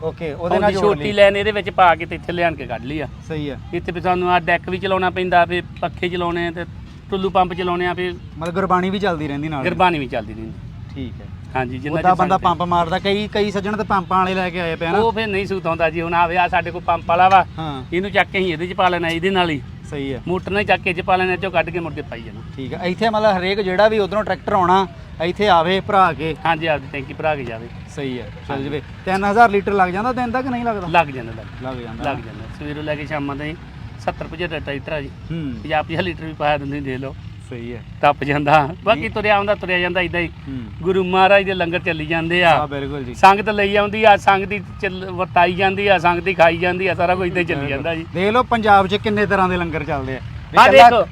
[SPEAKER 1] ਓਕੇ ਉਹਦੇ ਨਾਲ ਜੋੜ
[SPEAKER 4] ਛੋਟੀ
[SPEAKER 1] ਲਈ।
[SPEAKER 4] ਲਾਈਨ ਇਹਦੇ ਵਿੱਚ ਪਾ ਕੇ ਤੇ ਇੱਥੇ ਲਿਆਣ ਕੇ ਕੱਢ ਲਈ ਆ।
[SPEAKER 1] ਸਹੀ ਹੈ
[SPEAKER 4] ਇੱਥੇ ਵੀ ਸਾਨੂੰ ਆ ਡੈਕ ਵੀ ਚਲਾਉਣਾ ਪੈਂਦਾ ਵੀ ਪੱਖੇ ਚਲਾਉਣੇ ਤੇ ਟੁੱਲੂ ਪੰਪ ਚਲਾਉਣੇ ਆ ਫਿਰ
[SPEAKER 1] ਮਤਲਬ ਗੁਰਬਾਣੀ ਵੀ ਚੱਲਦੀ ਰਹਿੰਦੀ ਨਾਲ
[SPEAKER 4] ਗਰਬਾਨੀ ਵੀ ਚੱਲਦੀ ਰਹਿੰਦੀ।
[SPEAKER 1] ਠੀਕ ਹੈ।
[SPEAKER 4] ਹਾਂਜੀ ਜਿੰਨਾ
[SPEAKER 1] ਉਹਦਾ
[SPEAKER 4] ਚਿਰ
[SPEAKER 1] ਬੰਦਾ
[SPEAKER 4] ਸਾਡੇ-
[SPEAKER 1] ਪੰਪ ਮਾਰਦਾ ਕਈ ਕਈ ਸੱਜਣ ਤੇ ਪੰਪਾਂ ਵਾਲੇ ਲੈ ਕੇ ਆਏ ਪਏ ਨਾ।
[SPEAKER 4] ਉਹ ਫਿਰ ਨਹੀਂ ਸੂਤ ਆਉਂਦਾ ਜੀ ਹੁਣ ਆਵੇ ਆ ਸਾਡੇ ਕੋਲ ਪੰਪ ਵਾਲਾ ਵਾ।
[SPEAKER 1] ਹਾਂ।
[SPEAKER 4] ਇਹਨੂੰ ਚੱਕ ਕੇ ਅਸੀਂ ਇਹਦੇ 'ਚ ਪਾ ਲੈਣਾ ਇਹਦੇ ਨਾਲ ਹੀ।
[SPEAKER 1] ਸਹੀ ਹੈ।
[SPEAKER 4] ਮੋਟਰ ਨਾਲ ਹੀ ਚੱਕ ਕੇ 'ਚ ਪਾ ਲੈਣਾ ਚੋਂ ਕੱਢ ਕੇ ਮੁੜ ਕੇ ਪਾਈ ਜਾਣਾ।
[SPEAKER 1] ਠੀਕ ਹੈ। ਇੱਥੇ ਮਤਲਬ ਹਰੇਕ ਜਿਹੜਾ ਵੀ ਉਧਰੋਂ ਟਰੈਕਟਰ ਆਉਣਾ ਇੱਥੇ ਆਵੇ ਭਰਾ ਕੇ।
[SPEAKER 4] ਹਾਂਜੀ ਆਪਦੀ ਟੈਂਕੀ ਭਰਾ ਕੇ ਜਾਵੇ।
[SPEAKER 1] ਸਹੀ ਹੈ। ਚੱਲ ਜਵੇ 3000 ਲੀਟਰ ਲੱਗ ਜਾਂਦਾ ਦਿਨ ਤੱਕ ਨਹੀਂ ਲੱਗਦਾ?
[SPEAKER 4] ਲੱਗ ਜਾਂਦਾ ਲੱਗ
[SPEAKER 1] ਲੱਗ ਜਾਂਦਾ।
[SPEAKER 4] ਲੱਗ ਜਾਂਦਾ। ਸਵੇਰੋਂ ਲੈ ਕੇ ਸ਼ਾਮਾਂ ਤਾਈਂ 70 75 ਟਰੈਕਟਰ ਆ ਜੀ।
[SPEAKER 1] ਹੂੰ।
[SPEAKER 4] 50 50 ਲੀਟਰ ਵੀ ਪਾਇਆ ਦਿੰਦੇ ਦੇ ਲਓ।
[SPEAKER 1] ਸਹੀ ਹੈ।
[SPEAKER 4] ਟੱਪ ਜਾਂਦਾ। ਬਾਕੀ ਤੁਰਿਆ ਆਉਂਦਾ ਤੁਰਿਆ ਜਾਂਦਾ ਇਦਾਂ
[SPEAKER 1] ਹੀ
[SPEAKER 4] ਗੁਰੂ ਮਹਾਰਾਜ ਦੇ ਲੰਗਰ ਚੱਲੀ ਜਾਂਦੇ
[SPEAKER 1] ਆ।
[SPEAKER 4] ਆ
[SPEAKER 1] ਬਿਲਕੁਲ ਜੀ।
[SPEAKER 4] ਸੰਗਤ ਲਈ ਆਉਂਦੀ ਆ ਸੰਗਤ ਦੀ ਵਰਤਾਈ ਜਾਂਦੀ ਆ ਸੰਗਤ ਦੀ ਖਾਈ ਜਾਂਦੀ ਆ ਸਾਰਾ ਕੁਝ ਇਦਾਂ ਚੱਲੀ ਜਾਂਦਾ ਜੀ।
[SPEAKER 1] ਦੇਖ ਲਓ ਪੰਜਾਬ 'ਚ ਕਿੰਨੇ ਤਰ੍ਹਾਂ ਦੇ ਲੰਗਰ ਚੱਲਦੇ ਆ। ਇਕੱਲਾ-
[SPEAKER 4] ਦੇਖੋ,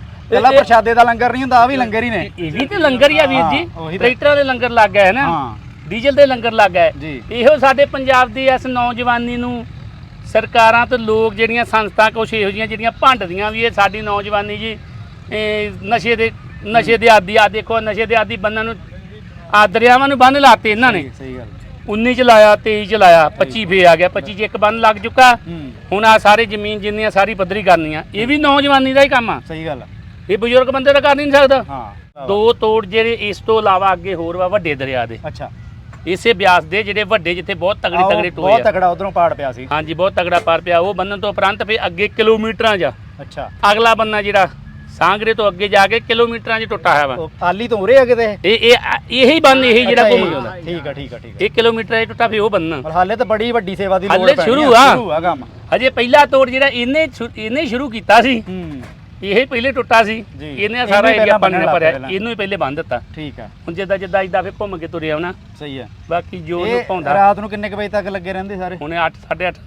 [SPEAKER 4] ਇਹ-
[SPEAKER 1] ਪ੍ਰਸ਼ਾਦੇ ਦਾ ਲੰਗਰ ਨਹੀਂ ਹੁੰਦਾ ਆ ਵੀ ਲੰਗਰ ਹੀ ਨੇ।
[SPEAKER 4] ਇਹ ਵੀ ਤੇ ਲੰਗਰ ਹੀ ਆ ਵੀਰ ਜੀ। ਟਰੈਕਟਰਾਂ ਦੇ ਲੰਗਰ ਲੱਗ ਗਏ ਨਾ।
[SPEAKER 1] ਹਾਂ।
[SPEAKER 4] ਡੀਜ਼ਲ ਦੇ ਲੰਗਰ ਲੱਗ ਗਏ। ਇਹੋ ਸਾਡੇ ਪੰਜਾਬ ਦੀ ਇਸ ਨੌਜਵਾਨੀ ਨੂੰ ਸਰਕਾਰਾਂ ਤੇ ਲੋਕ ਜਿਹੜੀਆਂ ਸੰਸਥਾ ਕੁਛ ਇਹੋ ਜਿਹੀਆਂ ਜਿਹੜੀਆਂ ਭੰਡਦੀਆਂ ਵੀ ਇਹ ਸਾਡੀ ਨੌਜਵਾਨੀ ਜੀ। ਨਸ਼ੇ ਦੇ ਨਸ਼ੇ ਦੇ ਆਦੀ ਆ ਦੇਖੋ ਨਸ਼ੇ ਦੇ ਆਦੀ ਬੰਨਾਂ ਨੂੰ ਆ ਦਰਿਆਵਾਂ ਨੂੰ ਬੰਨ ਲਾਤੇ ਇਹਨਾਂ ਨੇ।
[SPEAKER 1] ਸਹੀ ਗੱਲ।
[SPEAKER 4] 19 ਚ ਲਾਇਆ 23 ਚ ਲਾਇਆ 25 ਫੇ ਆ ਗਿਆ 25 ਚ ਇੱਕ ਬੰਨ ਲੱਗ ਚੁੱਕਾ। ਹੁਣ ਆ ਸਾਰੇ ਜ਼ਮੀਨ ਜਿੰਨੀਆਂ ਸਾਰੀ ਪੱਧਰੀ ਕਰਨੀਆਂ। ਇਹ ਵੀ ਨੌਜਵਾਨੀ ਦਾ ਹੀ ਕੰਮ ਆ।
[SPEAKER 1] ਸਹੀ ਗੱਲ।
[SPEAKER 4] ਇਹ ਬਜ਼ੁਰਗ ਬੰਦੇ ਤਾਂ ਕਰ ਨਹੀਂ ਸਕਦਾ।
[SPEAKER 1] ਹਾਂ।
[SPEAKER 4] ਦੋ ਤੋੜ ਜਿਹੜੇ ਇਸ ਤੋਂ ਇਲਾਵਾ ਅੱਗੇ ਹੋਰ ਵਾ ਵੱਡੇ ਦਰਿਆ ਦੇ।
[SPEAKER 1] ਅੱਛਾ।
[SPEAKER 4] ਇਸੇ ਬਿਆਸ ਦੇ ਜਿਹੜੇ ਵੱਡੇ ਜਿੱਥੇ ਬਹੁਤ ਤਗੜੇ ਤਗੜੇ ਟੋਏ
[SPEAKER 1] ਬਹੁਤ ਤਗੜਾ ਉਧਰੋਂ ਪਾੜ ਪਿਆ ਸੀ।
[SPEAKER 4] ਹਾਂਜੀ ਬਹੁਤ ਤਗੜਾ ਪਾਰ ਪਿਆ। ਉਹ ਬੰਨਣ ਤੋਂ ਉਪਰੰਤ ਫੇ ਅੱਗੇ ਕਿਲੋਮੀਟਰਾਂ 'ਚ
[SPEAKER 1] ਅੱਛਾ।
[SPEAKER 4] ਅਗਲਾ ਬੰਨਾ ਜਿਹੜਾ ਸਾਂਗਰੇ ਤੋਂ ਅੱਗੇ ਜਾ ਕੇ ਕਿਲੋਮੀਟਰਾਂ 'ਚ ਟੁੱਟਾ ਹੈ ਵਾ।
[SPEAKER 1] ਉਹ ਆਲੀ ਤੋਂ ਉਰੇ ਆ ਕਿਤੇ?
[SPEAKER 4] ਇਹ ਇਹ ਇਹੀ ਬੰਨ ਇਹੀ ਜਿਹੜਾ ਘੁੰਮ
[SPEAKER 1] ਇਹ-
[SPEAKER 4] ਜਾਂਦਾ
[SPEAKER 1] ਠੀਕ ਆ ਠੀਕ ਆ ਠੀਕ ਆ।
[SPEAKER 4] ਇੱਕ ਕਿਲੋਮੀਟਰ 'ਚ ਟੁੱਟਾ ਫੇ ਉਹ ਬੰਨਾ
[SPEAKER 1] ਪਰ ਹਾਲੇ ਤਾਂ ਬੜੀ ਵੱਡੀ ਸੇਵਾ ਦੀ ਲੋੜ
[SPEAKER 4] ਹਾਲੇ
[SPEAKER 1] ਪੈਣੀ
[SPEAKER 4] ਸ਼ੁਰੂ ਆ।
[SPEAKER 1] ਸ਼ੁਰੂ ਆ ਕੰਮ।
[SPEAKER 4] ਹਜੇ ਪਹਿਲਾ ਤੋੜ ਜਿਹੜਾ ਇਹਨੇ ਇਹਨੇ ਸ਼ੁਰੂ ਕੀਤਾ ਸੀ।
[SPEAKER 1] ਹੂੰ।
[SPEAKER 4] ਇਹ ਪਹਿਲੇ ਟੁੱਟਾ ਸੀ। ਇਹਨੇ
[SPEAKER 1] ਇਹਨੂੰ
[SPEAKER 4] ਸਾਰਾ ਏਰੀਆ
[SPEAKER 1] ਬੰਨ੍ਹਣਾ
[SPEAKER 4] ਭਰਿਆ। ਇਹਨੂੰ ਹੀ ਪਹਿਲੇ ਬੰਨ ਦਿੱਤਾ।
[SPEAKER 1] ਠੀਕ ਆ।
[SPEAKER 4] ਹੁਣ ਜਿੱਦਾਂ ਜਿੱਦਾਂ ਇਦਾਂ ਫੇ ਘੁੰਮ ਕੇ ਤੁਰਿਆ ਆਉਣਾ
[SPEAKER 1] ਸਹੀ ਆ।
[SPEAKER 4] ਬਾਕੀ ਜੋ
[SPEAKER 1] ਇਹ
[SPEAKER 4] ਜੋ ਪਾਉਂਦਾ
[SPEAKER 1] ਰਾਤ ਨੂੰ ਕਿੰਨੇ ਕੁ ਵਜੇ ਤੱਕ ਲੱਗੇ ਰਹਿੰਦੇ ਸਾਰੇ?
[SPEAKER 4] ਹੁਣੇ 8 8:30